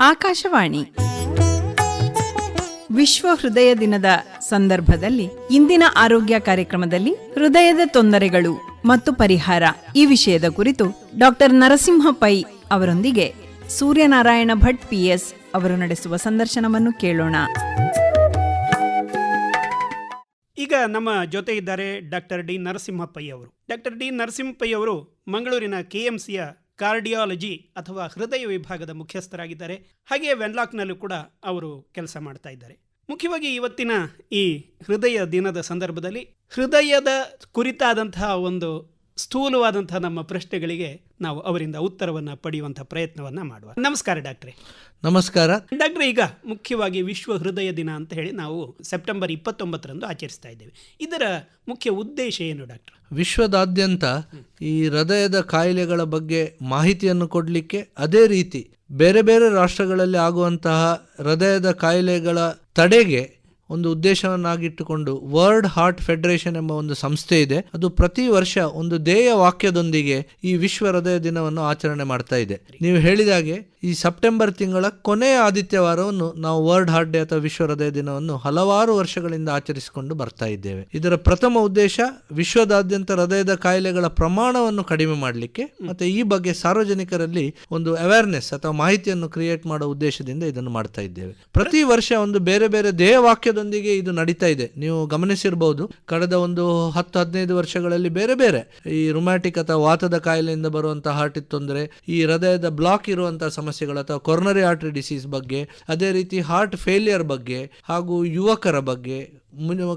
ಆಕಾಶವಾಣಿ. ವಿಶ್ವ ಹೃದಯ ದಿನದ ಸಂದರ್ಭದಲ್ಲಿ ಇಂದಿನ ಆರೋಗ್ಯ ಕಾರ್ಯಕ್ರಮದಲ್ಲಿ ಹೃದಯದ ತೊಂದರೆಗಳು ಮತ್ತು ಪರಿಹಾರ ಈ ವಿಷಯದ ಕುರಿತು ಡಾಕ್ಟರ್ ನರಸಿಂಹ ಪೈ ಅವರೊಂದಿಗೆ ಸೂರ್ಯನಾರಾಯಣ ಭಟ್ ಪಿಎಸ್ ಅವರು ನಡೆಸುವ ಸಂದರ್ಶನವನ್ನು ಕೇಳೋಣ. ಈಗ ನಮ್ಮ ಜೊತೆ ಇದ್ದಾರೆ ಡಾಕ್ಟರ್ ಡಿ ನರಸಿಂಹಪ್ಪಯ್ಯ ಅವರು. ಡಾಕ್ಟರ್ ಡಿ ನರಸಿಂಹಪ್ಪಯ್ಯ ಅವರು ಮಂಗಳೂರಿನ ಕೆಎಂಸಿಯ ಕಾರ್ಡಿಯಾಲಜಿ ಅಥವಾ ಹೃದಯ ವಿಭಾಗದ ಮುಖ್ಯಸ್ಥರಾಗಿದ್ದಾರೆ. ಹಾಗೆಯೇ ವೆನ್ಲಾಕ್ನಲ್ಲೂ ಕೂಡ ಅವರು ಕೆಲಸ ಮಾಡ್ತಾ ಇದ್ದಾರೆ. ಮುಖ್ಯವಾಗಿ ಇವತ್ತಿನ ಈ ಹೃದಯ ದಿನದ ಸಂದರ್ಭದಲ್ಲಿ ಹೃದಯದ ಕುರಿತಾದಂತಹ ಒಂದು ಸ್ಥೂಲವಾದಂತಹ ನಮ್ಮ ಪ್ರಶ್ನೆಗಳಿಗೆ ನಾವು ಅವರಿಂದ ಉತ್ತರವನ್ನು ಪಡೆಯುವಂಥ ಪ್ರಯತ್ನವನ್ನು ಮಾಡುವ. ನಮಸ್ಕಾರ ಡಾಕ್ಟ್ರೇ. ನಮಸ್ಕಾರ. ಡಾಕ್ಟ್ರೆ ಈಗ ಮುಖ್ಯವಾಗಿ ವಿಶ್ವ ಹೃದಯ ದಿನ ಅಂತ ಹೇಳಿ ನಾವು ಸೆಪ್ಟೆಂಬರ್ ಇಪ್ಪತ್ತೊಂಬತ್ತರಂದು ಆಚರಿಸ್ತಾ ಇದ್ದೇವೆ. ಇದರ ಮುಖ್ಯ ಉದ್ದೇಶ ಏನು ಡಾಕ್ಟರ್? ವಿಶ್ವದಾದ್ಯಂತ ಈ ಹೃದಯದ ಕಾಯಿಲೆಗಳ ಬಗ್ಗೆ ಮಾಹಿತಿಯನ್ನು ಕೊಡಲಿಕ್ಕೆ ಅದೇ ರೀತಿ ಬೇರೆ ಬೇರೆ ರಾಷ್ಟ್ರಗಳಲ್ಲಿ ಆಗುವಂತಹ ಹೃದಯದ ಕಾಯಿಲೆಗಳ ತಡೆಗೆ ಒಂದು ಉದ್ದೇಶವನ್ನಾಗಿಟ್ಟುಕೊಂಡು ವರ್ಲ್ಡ್ ಹಾರ್ಟ್ ಫೆಡರೇಷನ್ ಎಂಬ ಒಂದು ಸಂಸ್ಥೆ ಇದೆ. ಅದು ಪ್ರತಿ ವರ್ಷ ಒಂದು ಧ್ಯೇಯ ವಾಕ್ಯದೊಂದಿಗೆ ಈ ವಿಶ್ವ ಹೃದಯ ದಿನವನ್ನು ಆಚರಣೆ ಮಾಡ್ತಾ ಇದೆ. ನೀವು ಹೇಳಿದಾಗೆ ಈ ಸೆಪ್ಟೆಂಬರ್ ತಿಂಗಳ ಕೊನೆಯ ಆದಿತ್ಯವಾರವನ್ನು ನಾವು ವರ್ಲ್ಡ್ ಹಾರ್ಟ್ ಡೇ ಅಥವಾ ವಿಶ್ವ ಹೃದಯ ದಿನವನ್ನು ಹಲವಾರು ವರ್ಷಗಳಿಂದ ಆಚರಿಸಿಕೊಂಡು ಬರ್ತಾ ಇದ್ದೇವೆ. ಇದರ ಪ್ರಥಮ ಉದ್ದೇಶ ವಿಶ್ವದಾದ್ಯಂತ ಹೃದಯದ ಕಾಯಿಲೆಗಳ ಪ್ರಮಾಣವನ್ನು ಕಡಿಮೆ ಮಾಡಲಿಕ್ಕೆ ಮತ್ತೆ ಈ ಬಗ್ಗೆ ಸಾರ್ವಜನಿಕರಲ್ಲಿ ಒಂದು ಅವೇರ್ನೆಸ್ ಅಥವಾ ಮಾಹಿತಿಯನ್ನು ಕ್ರಿಯೇಟ್ ಮಾಡುವ ಉದ್ದೇಶದಿಂದ ಇದನ್ನು ಮಾಡ್ತಾ ಇದ್ದೇವೆ. ಪ್ರತಿ ವರ್ಷ ಒಂದು ಬೇರೆ ಬೇರೆ ಧ್ಯೇಯವಾಕ್ಯದೊಂದಿಗೆ ಇದು ನಡೀತಾ ಇದೆ. ನೀವು ಗಮನಿಸಿರಬಹುದು ಕಳೆದ ಒಂದು ಹತ್ತು, ಹದಿನೈದು ವರ್ಷಗಳಲ್ಲಿ ಬೇರೆ ಬೇರೆ ಈ ರೊಮ್ಯಾಟಿಕ್ ಅಥವಾ ವಾತದ ಕಾಯಿಲೆಯಿಂದ ಬರುವಂತಹ ಹಾರ್ಟ್ ತೊಂದರೆ, ಈ ಹೃದಯದ ಬ್ಲಾಕ್ ಇರುವಂತಹ ಸಮಸ್ಯೆಗಳು ಅಥವಾ ಕೊರ್ನರಿ ಆರ್ಟ್ರಿ ಡಿಸೀಸ್ ಬಗ್ಗೆ ಅದೇ ರೀತಿ ಹಾರ್ಟ್ ಫೇಲಿಯರ್ ಬಗ್ಗೆ ಹಾಗೂ ಯುವಕರ ಬಗ್ಗೆ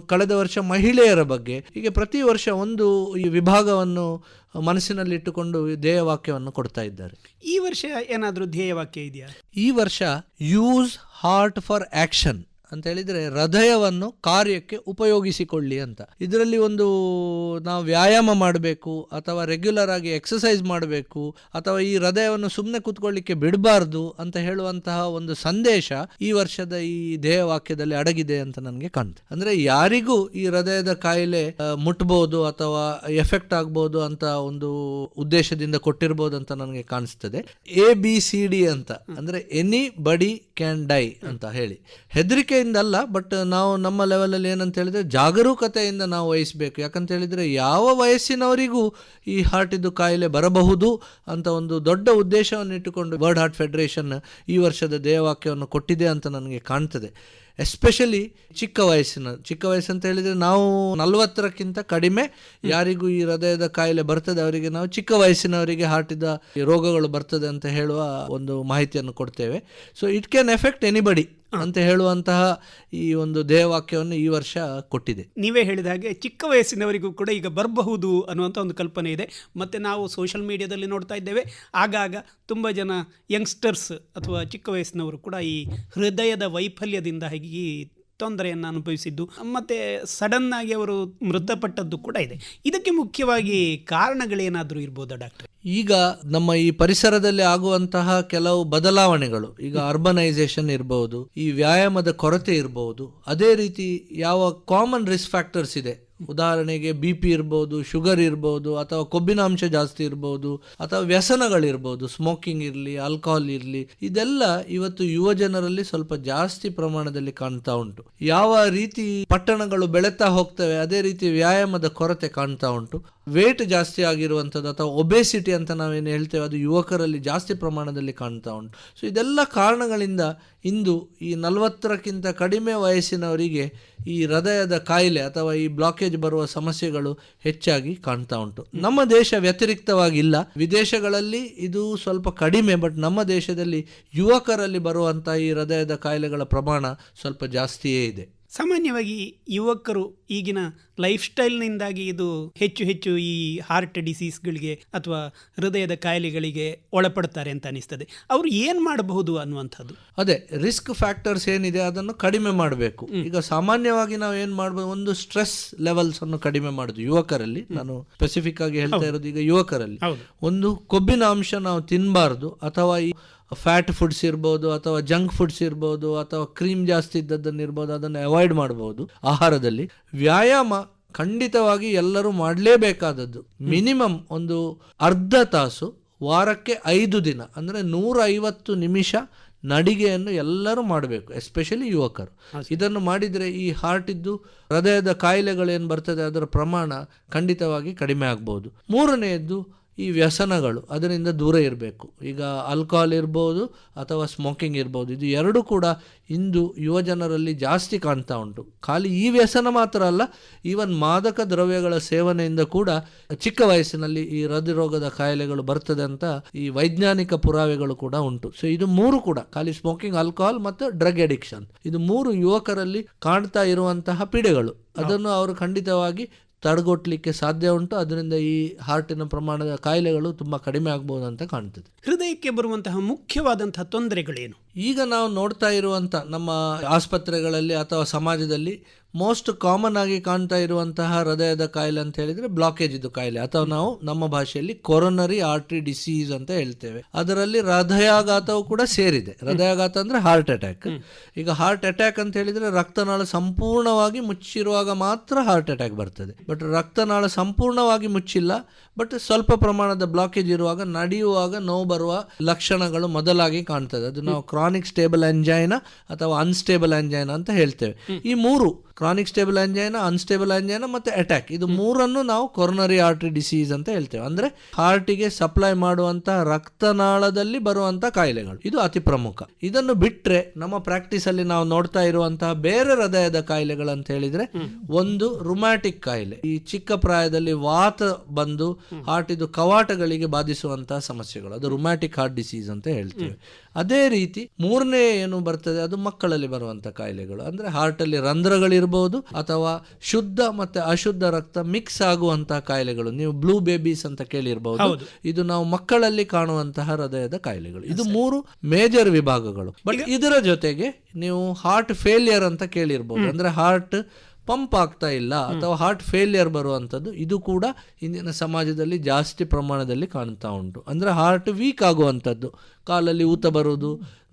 ಕಳೆದ ವರ್ಷ ಮಹಿಳೆಯರ ಬಗ್ಗೆ ಹೀಗೆ ಪ್ರತಿ ವರ್ಷ ಒಂದು ಈ ವಿಭಾಗವನ್ನು ಮನಸ್ಸಿನಲ್ಲಿಟ್ಟುಕೊಂಡು ಧ್ಯೇಯವಾಕ್ಯವನ್ನು ಕೊಡ್ತಾ ಇದ್ದಾರೆ. ಈ ವರ್ಷ ಏನಾದರೂ ಧ್ಯೇಯವಾಕ್ಯ ಇದೆಯಾ? ಈ ವರ್ಷ ಯೂಸ್ ಹಾರ್ಟ್ ಫಾರ್ ಆಕ್ಷನ್ ಅಂತ ಹೇಳಿದ್ರೆ ಹೃದಯವನ್ನು ಕಾರ್ಯಕ್ಕೆ ಉಪಯೋಗಿಸಿಕೊಳ್ಳಿ ಅಂತ. ಇದರಲ್ಲಿ ಒಂದು ನಾವು ವ್ಯಾಯಾಮ ಮಾಡಬೇಕು, ಅಥವಾ ರೆಗ್ಯುಲರ್ ಆಗಿ ಎಕ್ಸಸೈಸ್ ಮಾಡಬೇಕು, ಅಥವಾ ಈ ಹೃದಯವನ್ನು ಸುಮ್ಮನೆ ಕೂತ್ಕೊಳ್ಳಿಕ್ಕೆ ಬಿಡಬಾರ್ದು ಅಂತ ಹೇಳುವಂತಹ ಒಂದು ಸಂದೇಶ ಈ ವರ್ಷದ ಈ ಧ್ಯೇಯವಾಕ್ಯದಲ್ಲಿ ಅಡಗಿದೆ ಅಂತ ನನಗೆ ಕಾಣ್ತದೆ ಅಂದ್ರೆ ಯಾರಿಗೂ ಈ ಹೃದಯದ ಕಾಯಿಲೆ ಮುಟ್ಬೋದು ಅಥವಾ ಎಫೆಕ್ಟ್ ಆಗ್ಬೋದು ಅಂತ ಒಂದು ಉದ್ದೇಶದಿಂದ ಕೊಟ್ಟಿರ್ಬೋದು ಅಂತ ನನಗೆ ಕಾಣಿಸ್ತದೆ. ಎ ಬಿ ಸಿ ಡಿ ಅಂತ. ಅಂದ್ರೆ ಎನಿ ಬಡಿ ಕ್ಯಾನ್ ಡೈ ಅಂತ ಹೇಳಿ. ಹೆದರಿಕೆಯಿಂದ ಅಲ್ಲ ಬಟ್ ನಾವು ನಮ್ಮ ಲೆವೆಲಲ್ಲಿ ಏನಂತ ಹೇಳಿದರೆ ಜಾಗರೂಕತೆಯಿಂದ ನಾವು ವಹಿಸಬೇಕು. ಯಾಕಂತ ಹೇಳಿದ್ರೆ ಯಾವ ವಯಸ್ಸಿನವರಿಗೂ ಈ ಹಾರ್ಟಿದ್ದು ಕಾಯಿಲೆ ಬರಬಹುದು ಅಂತ ಒಂದು ದೊಡ್ಡ ಉದ್ದೇಶವನ್ನು ಇಟ್ಟುಕೊಂಡು ವರ್ಲ್ಡ್ ಹಾರ್ಟ್ ಫೆಡರೇಷನ್ ಈ ವರ್ಷದ ದೇಹವಾಕ್ಯವನ್ನು ಕೊಟ್ಟಿದೆ ಅಂತ ನನಗೆ ಕಾಣ್ತದೆ. ಎಸ್ಪೆಷಲಿ ಚಿಕ್ಕ ವಯಸ್ಸಿನ ಚಿಕ್ಕ ವಯಸ್ಸು ಅಂತ ಹೇಳಿದರೆ ನಾವು ನಲವತ್ತರಕ್ಕಿಂತ ಕಡಿಮೆ ಯಾರಿಗೂ ಈ ಹೃದಯದ ಕಾಯಿಲೆ ಬರ್ತದೆ ಅವರಿಗೆ ನಾವು ಚಿಕ್ಕ ವಯಸ್ಸಿನವರಿಗೆ ಹಾರ್ಟಿದ ರೋಗಗಳು ಬರ್ತದೆ ಅಂತ ಹೇಳುವ ಒಂದು ಮಾಹಿತಿಯನ್ನು ಕೊಡ್ತೇವೆ. So it can effect anybody ಅಂತ ಹೇಳುವಂತಹ ಈ ಒಂದು ದೇಹವಾಕ್ಯವನ್ನು ಈ ವರ್ಷ ಕೊಟ್ಟಿದೆ. ನೀವೇ ಹೇಳಿದ ಹಾಗೆ ಚಿಕ್ಕ ವಯಸ್ಸಿನವರಿಗೂ ಕೂಡ ಈಗ ಬರಬಹುದು ಅನ್ನುವಂಥ ಒಂದು ಕಲ್ಪನೆ ಇದೆ. ಮತ್ತು ನಾವು ಸೋಷಲ್ ಮೀಡಿಯಾದಲ್ಲಿ ನೋಡ್ತಾ ಇದ್ದೇವೆ. ಆಗಾಗ ತುಂಬ ಜನ ಯಂಗ್ಸ್ಟರ್ಸ್ ಅಥವಾ ಚಿಕ್ಕ ವಯಸ್ಸಿನವರು ಕೂಡ ಈ ಹೃದಯದ ವೈಫಲ್ಯದಿಂದಾಗಿ ತೊಂದರೆಯನ್ನು ಅನುಭವಿಸಿದ್ದು. ಮತ್ತು ಸಡನ್ನಾಗಿ ಅವರು ಮೃತಪಟ್ಟದ್ದು ಕೂಡ ಇದೆ. ಇದಕ್ಕೆ ಮುಖ್ಯವಾಗಿ ಕಾರಣಗಳೇನಾದರೂ ಇರ್ಬೋದಾ ಡಾಕ್ಟರ್? ಈಗ ನಮ್ಮ ಈ ಪರಿಸರದಲ್ಲಿ ಆಗುವಂತಹ ಕೆಲವು ಬದಲಾವಣೆಗಳು ಈಗ ಅರ್ಬನೈಸೇಷನ್ ಇರಬಹುದು ಈ ವ್ಯಾಯಾಮದ ಕೊರತೆ ಇರಬಹುದು ಅದೇ ರೀತಿ ಯಾವ ಕಾಮನ್ ರಿಸ್ಕ್ ಫ್ಯಾಕ್ಟರ್ಸ್ ಇದೆ ಉದಾಹರಣೆಗೆ ಬಿ ಪಿ ಇರ್ಬೋದು, ಶುಗರ್ ಇರ್ಬೋದು, ಅಥವಾ ಕೊಬ್ಬಿನ ಅಂಶ ಜಾಸ್ತಿ ಇರ್ಬೋದು, ಅಥವಾ ವ್ಯಸನಗಳಿರ್ಬೋದು, ಸ್ಮೋಕಿಂಗ್ ಇರಲಿ, ಆಲ್ಕೋಹಾಲ್ ಇರಲಿ, ಇದೆಲ್ಲ ಇವತ್ತು ಯುವ ಜನರಲ್ಲಿ ಸ್ವಲ್ಪ ಜಾಸ್ತಿ ಪ್ರಮಾಣದಲ್ಲಿ ಕಾಣ್ತಾ ಉಂಟು. ಯಾವ ರೀತಿ ಪಟ್ಟಣಗಳು ಬೆಳೆತಾ ಹೋಗ್ತವೆ, ಅದೇ ರೀತಿ ವ್ಯಾಯಾಮದ ಕೊರತೆ ಕಾಣ್ತಾ ಉಂಟು. ವೇಟ್ ಜಾಸ್ತಿ ಆಗಿರುವಂಥದ್ದು ಅಥವಾ ಒಬೆಸಿಟಿ ಅಂತ ನಾವೇನು ಹೇಳ್ತೇವೆ, ಅದು ಯುವಕರಲ್ಲಿ ಜಾಸ್ತಿ ಪ್ರಮಾಣದಲ್ಲಿ ಕಾಣ್ತಾ ಉಂಟು. ಸೊ ಇದೆಲ್ಲ ಕಾರಣಗಳಿಂದ ಇಂದು ಈ ನಲವತ್ತರಕ್ಕಿಂತ ಕಡಿಮೆ ವಯಸ್ಸಿನವರಿಗೆ ಈ ಹೃದಯದ ಕಾಯಿಲೆ ಅಥವಾ ಈ ಬ್ಲಾಕೇಜ್ ಬರುವ ಸಮಸ್ಯೆಗಳು ಹೆಚ್ಚಾಗಿ ಕಾಣ್ತಾ ಉಂಟು. ನಮ್ಮ ದೇಶ ವ್ಯತಿರಿಕ್ತವಾಗಿಲ್ಲ. ವಿದೇಶಗಳಲ್ಲಿ ಇದು ಸ್ವಲ್ಪ ಕಡಿಮೆ ಬಟ್ ನಮ್ಮ ದೇಶದಲ್ಲಿ ಯುವಕರಲ್ಲಿ ಬರುವಂಥ ಈ ಹೃದಯದ ಕಾಯಿಲೆಗಳ ಪ್ರಮಾಣ ಸ್ವಲ್ಪ ಜಾಸ್ತಿಯೇ ಇದೆ. ಸಾಮಾನ್ಯವಾಗಿ ಯುವಕರು ಈಗಿನ ಲೈಫ್ ಸ್ಟೈಲ್ನಿಂದಾಗಿ ಇದು ಹೆಚ್ಚು ಹೆಚ್ಚು ಈ ಹಾರ್ಟ್ ಡಿಸೀಸ್ಗಳಿಗೆ ಅಥವಾ ಹೃದಯದ ಕಾಯಿಲೆಗಳಿಗೆ ಒಳಪಡ್ತಾರೆ ಅಂತ ಅನಿಸ್ತದೆ. ಅವರು ಏನು ಮಾಡಬಹುದು ಅನ್ನುವಂಥದ್ದು? ಅದೇ ರಿಸ್ಕ್ ಫ್ಯಾಕ್ಟರ್ಸ್ ಏನಿದೆ ಅದನ್ನು ಕಡಿಮೆ ಮಾಡಬೇಕು. ಈಗ ಸಾಮಾನ್ಯವಾಗಿ ನಾವು ಏನು ಮಾಡ್ಬೋದು ಒಂದು ಸ್ಟ್ರೆಸ್ ಲೆವೆಲ್ಸ್ ಅನ್ನು ಕಡಿಮೆ ಮಾಡುದು ಯುವಕರಲ್ಲಿ. ನಾನು ಸ್ಪೆಸಿಫಿಕ್ ಆಗಿ ಹೇಳ್ತಾ ಇರೋದು ಈಗ ಯುವಕರಲ್ಲಿ. ಒಂದು ಕೊಬ್ಬಿನ ಅಂಶ ನಾವು ತಿನ್ನಬಾರ್ದು ಅಥವಾ ಈ ಫ್ಯಾಟ್ ಫುಡ್ಸ್ ಇರ್ಬೋದು ಅಥವಾ ಜಂಕ್ ಫುಡ್ಸ್ ಇರ್ಬೋದು ಅಥವಾ ಕ್ರೀಮ್ ಜಾಸ್ತಿ ಇದ್ದದ್ದನ್ನು ಇರ್ಬೋದು ಅದನ್ನು ಅವಾಯ್ಡ್ ಮಾಡ್ಬೋದು. ಆಹಾರದಲ್ಲಿ ವ್ಯಾಯಾಮ ಖಂಡಿತವಾಗಿ ಎಲ್ಲರೂ ಮಾಡಲೇಬೇಕಾದದ್ದು. ಮಿನಿಮಮ್ ಒಂದು ಅರ್ಧ ತಾಸು ವಾರಕ್ಕೆ ಐದು ದಿನ ಅಂದರೆ ನೂರ ಐವತ್ತು ನಿಮಿಷ ನಡಿಗೆಯನ್ನು ಎಲ್ಲರೂ ಮಾಡಬೇಕು ಎಸ್ಪೆಷಲಿ ಯುವಕರು. ಇದನ್ನು ಮಾಡಿದರೆ ಈ ಹಾರ್ಟಿದ್ದು ಹೃದಯದ ಕಾಯಿಲೆಗಳೇನು ಬರ್ತದೆ ಅದರ ಪ್ರಮಾಣ ಖಂಡಿತವಾಗಿ ಕಡಿಮೆ ಆಗ್ಬೋದು. ಮೂರನೆಯದ್ದು ಈ ವ್ಯಸನಗಳು ಅದರಿಂದ ದೂರ ಇರಬೇಕು. ಈಗ ಆಲ್ಕೋಹಾಲ್ ಇರ್ಬೋದು ಅಥವಾ ಸ್ಮೋಕಿಂಗ್ ಇರ್ಬೋದು, ಇದು ಎರಡು ಕೂಡ ಇಂದು ಯುವಜನರಲ್ಲಿ ಜಾಸ್ತಿ ಕಾಣ್ತಾ ಉಂಟು. ಖಾಲಿ ಈ ವ್ಯಸನ ಮಾತ್ರ ಅಲ್ಲ ಈವನ್ ಮಾದಕ ದ್ರವ್ಯಗಳ ಸೇವನೆಯಿಂದ ಕೂಡ ಚಿಕ್ಕ ವಯಸ್ಸಿನಲ್ಲಿ ಈ ಹೃದಯರೋಗದ ಕಾಯಿಲೆಗಳು ಬರ್ತದೆ ಅಂತ ಈ ವೈಜ್ಞಾನಿಕ ಪುರಾವೆಗಳು ಕೂಡ ಉಂಟು. ಸೊ ಇದು ಮೂರು ಕೂಡ, ಖಾಲಿ ಸ್ಮೋಕಿಂಗ್ ಆಲ್ಕೋಹಾಲ್ ಮತ್ತು ಡ್ರಗ್ ಅಡಿಕ್ಷನ್ ಇದು ಮೂರು ಯುವಕರಲ್ಲಿ ಕಾಣ್ತಾ ಇರುವಂತಹ ಪೀಡೆಗಳು. ಅದನ್ನು ಅವರು ಖಂಡಿತವಾಗಿ ತಡೆಗಟ್ಟಲಿಕ್ಕೆ ಸಾಧ್ಯ ಉಂಟು. ಅದರಿಂದ ಈ ಹಾರ್ಟಿನ ಪ್ರಮಾಣದ ಕಾಯಿಲೆಗಳು ತುಂಬ ಕಡಿಮೆ ಆಗ್ಬೋದು ಅಂತ ಕಾಣ್ತದೆ. ಹೃದಯಕ್ಕೆ ಬರುವಂತಹ ಮುಖ್ಯವಾದಂತಹ ತೊಂದರೆಗಳೇನು? ಈಗ ನಾವು ನೋಡ್ತಾ ಇರುವಂಥ ನಮ್ಮ ಆಸ್ಪತ್ರೆಗಳಲ್ಲಿ ಅಥವಾ ಸಮಾಜದಲ್ಲಿ ಮೋಸ್ಟ್ ಕಾಮನ್ ಆಗಿ ಕಾಣ್ತಾ ಇರುವಂತಹ ಹೃದಯದ ಕಾಯಿಲೆ ಅಂತ ಹೇಳಿದ್ರೆ ಬ್ಲಾಕೇಜ್ ಇದು ಕಾಯಿಲೆ. ಅಥವಾ ನಾವು ನಮ್ಮ ಭಾಷೆಯಲ್ಲಿ ಕೊರೋನರಿ ಆರ್ಟ್ರಿ ಡಿಸೀಸ್ ಅಂತ ಹೇಳ್ತೇವೆ. ಅದರಲ್ಲಿ ಹೃದಯಾಘಾತವು ಕೂಡ ಸೇರಿದೆ. ಹೃದಯಾಘಾತ ಅಂದ್ರೆ ಹಾರ್ಟ್ ಅಟ್ಯಾಕ್ ಈಗ ಹಾರ್ಟ್ ಅಟ್ಯಾಕ್ ಅಂತ ಹೇಳಿದ್ರೆ ರಕ್ತನಾಳ ಸಂಪೂರ್ಣವಾಗಿ ಮುಚ್ಚಿರುವಾಗ ಮಾತ್ರ ಹಾರ್ಟ್ ಅಟ್ಯಾಕ್ ಬರ್ತದೆ. ಬಟ್ ರಕ್ತನಾಳ ಸಂಪೂರ್ಣವಾಗಿ ಮುಚ್ಚಿಲ್ಲ. ಬಟ್ ಸ್ವಲ್ಪ ಪ್ರಮಾಣದ ಬ್ಲಾಕೇಜ್ ಇರುವಾಗ, ನಡೆಯುವಾಗ, ನೋವು ಬರುವ ಲಕ್ಷಣಗಳು ಮೊದಲಾಗಿ ಕಾಣ್ತದೆ. ಅದು ನಾವು ಕ್ರಾನಿಕ್ ಸ್ಟೇಬಲ್ ಎಂಜೈನ ಅಥವಾ ಅನ್ಸ್ಟೇಬಲ್ ಎಂಜೈನಾ ಅಂತ ಹೇಳ್ತೇವೆ. ಈ ಮೂರು chronic stable angina unstable angina ಮತ್ತೆ ಅಟ್ಯಾಕ್ ಇದು ಮೂರನ್ನು ನಾವು ಕೊರೋನರಿ ಆರ್ಟ್ರಿ ಡಿಸೀಸ್ ಅಂತ ಹೇಳ್ತೇವೆ. ಅಂದ್ರೆ ಹಾರ್ಟಿಗೆ ಸಪ್ಲೈ ಮಾಡುವಂತಹ ರಕ್ತನಾಳದಲ್ಲಿ ಬರುವಂತ ಕಾಯಿಲೆಗಳು. ಇದು ಅತಿ ಪ್ರಮುಖ. ಇದನ್ನು ಬಿಟ್ರೆ ನಮ್ಮ ಪ್ರಾಕ್ಟೀಸ್ ಅಲ್ಲಿ ನಾವು ನೋಡ್ತಾ ಇರುವಂತಹ ಬೇರೆ ಹೃದಯದ ಕಾಯಿಲೆಗಳು ಅಂತ ಹೇಳಿದ್ರೆ ಒಂದು ರುಮ್ಯಾಟಿಕ್ ಕಾಯಿಲೆ. ಈ ಚಿಕ್ಕ ಪ್ರಾಯದಲ್ಲಿ ವಾತ ಬಂದು ಹಾರ್ಟ್ ಇದು ಕವಾಟಗಳಿಗೆ ಬಾಧಿಸುವಂತಹ ಸಮಸ್ಯೆಗಳು. ಅದು ರುಮ್ಯಾಟಿಕ್ ಹಾರ್ಟ್ ಡಿಸೀಸ್ ಅಂತ ಹೇಳ್ತೇವೆ. ಅದೇ ರೀತಿ ಮೂರನೇ ಏನು ಬರ್ತದೆ ಅದು ಮಕ್ಕಳಲ್ಲಿ ಬರುವಂತ ಕಾಯಿಲೆಗಳು. ಅಂದ್ರೆ ಹಾರ್ಟ್ ಅಲ್ಲಿ ರಂಧ್ರಗಳಿರ್ಬೋದು ಅಥವಾ ಶುದ್ಧ ಮತ್ತೆ ಅಶುದ್ಧ ರಕ್ತ ಮಿಕ್ಸ್ ಆಗುವಂತಹ ಕಾಯಿಲೆಗಳು. ನೀವು ಬ್ಲೂ ಬೇಬೀಸ್ ಅಂತ ಕೇಳಿರ್ಬಹುದು ಇದು ನಾವು ಮಕ್ಕಳಲ್ಲಿ ಕಾಣುವಂತಹ ಹೃದಯದ ಕಾಯಿಲೆಗಳು. ಇದು ಮೂರು ಮೇಜರ್ ವಿಭಾಗಗಳು. ಬಟ್ ಇದರ ಜೊತೆಗೆ ನೀವು ಹಾರ್ಟ್ ಫೇಲಿಯರ್ ಅಂತ ಕೇಳಿರ್ಬೋದು. ಅಂದ್ರೆ ಹಾರ್ಟ್ ಪಂಪ್ ಆಗ್ತಾ ಇಲ್ಲ ಅಥವಾ ಹಾರ್ಟ್ ಫೇಲಿಯರ್ ಬರುವಂಥದ್ದು ಇದು ಕೂಡ ಇಂದಿನ ಸಮಾಜದಲ್ಲಿ ಜಾಸ್ತಿ ಪ್ರಮಾಣದಲ್ಲಿ ಕಾಣ್ತಾ ಉಂಟು. ಅಂದರೆ ಹಾರ್ಟ್ ವೀಕ್ ಆಗುವಂಥದ್ದು. ಕಾಲಲ್ಲಿ ಊತ ಬರುವುದು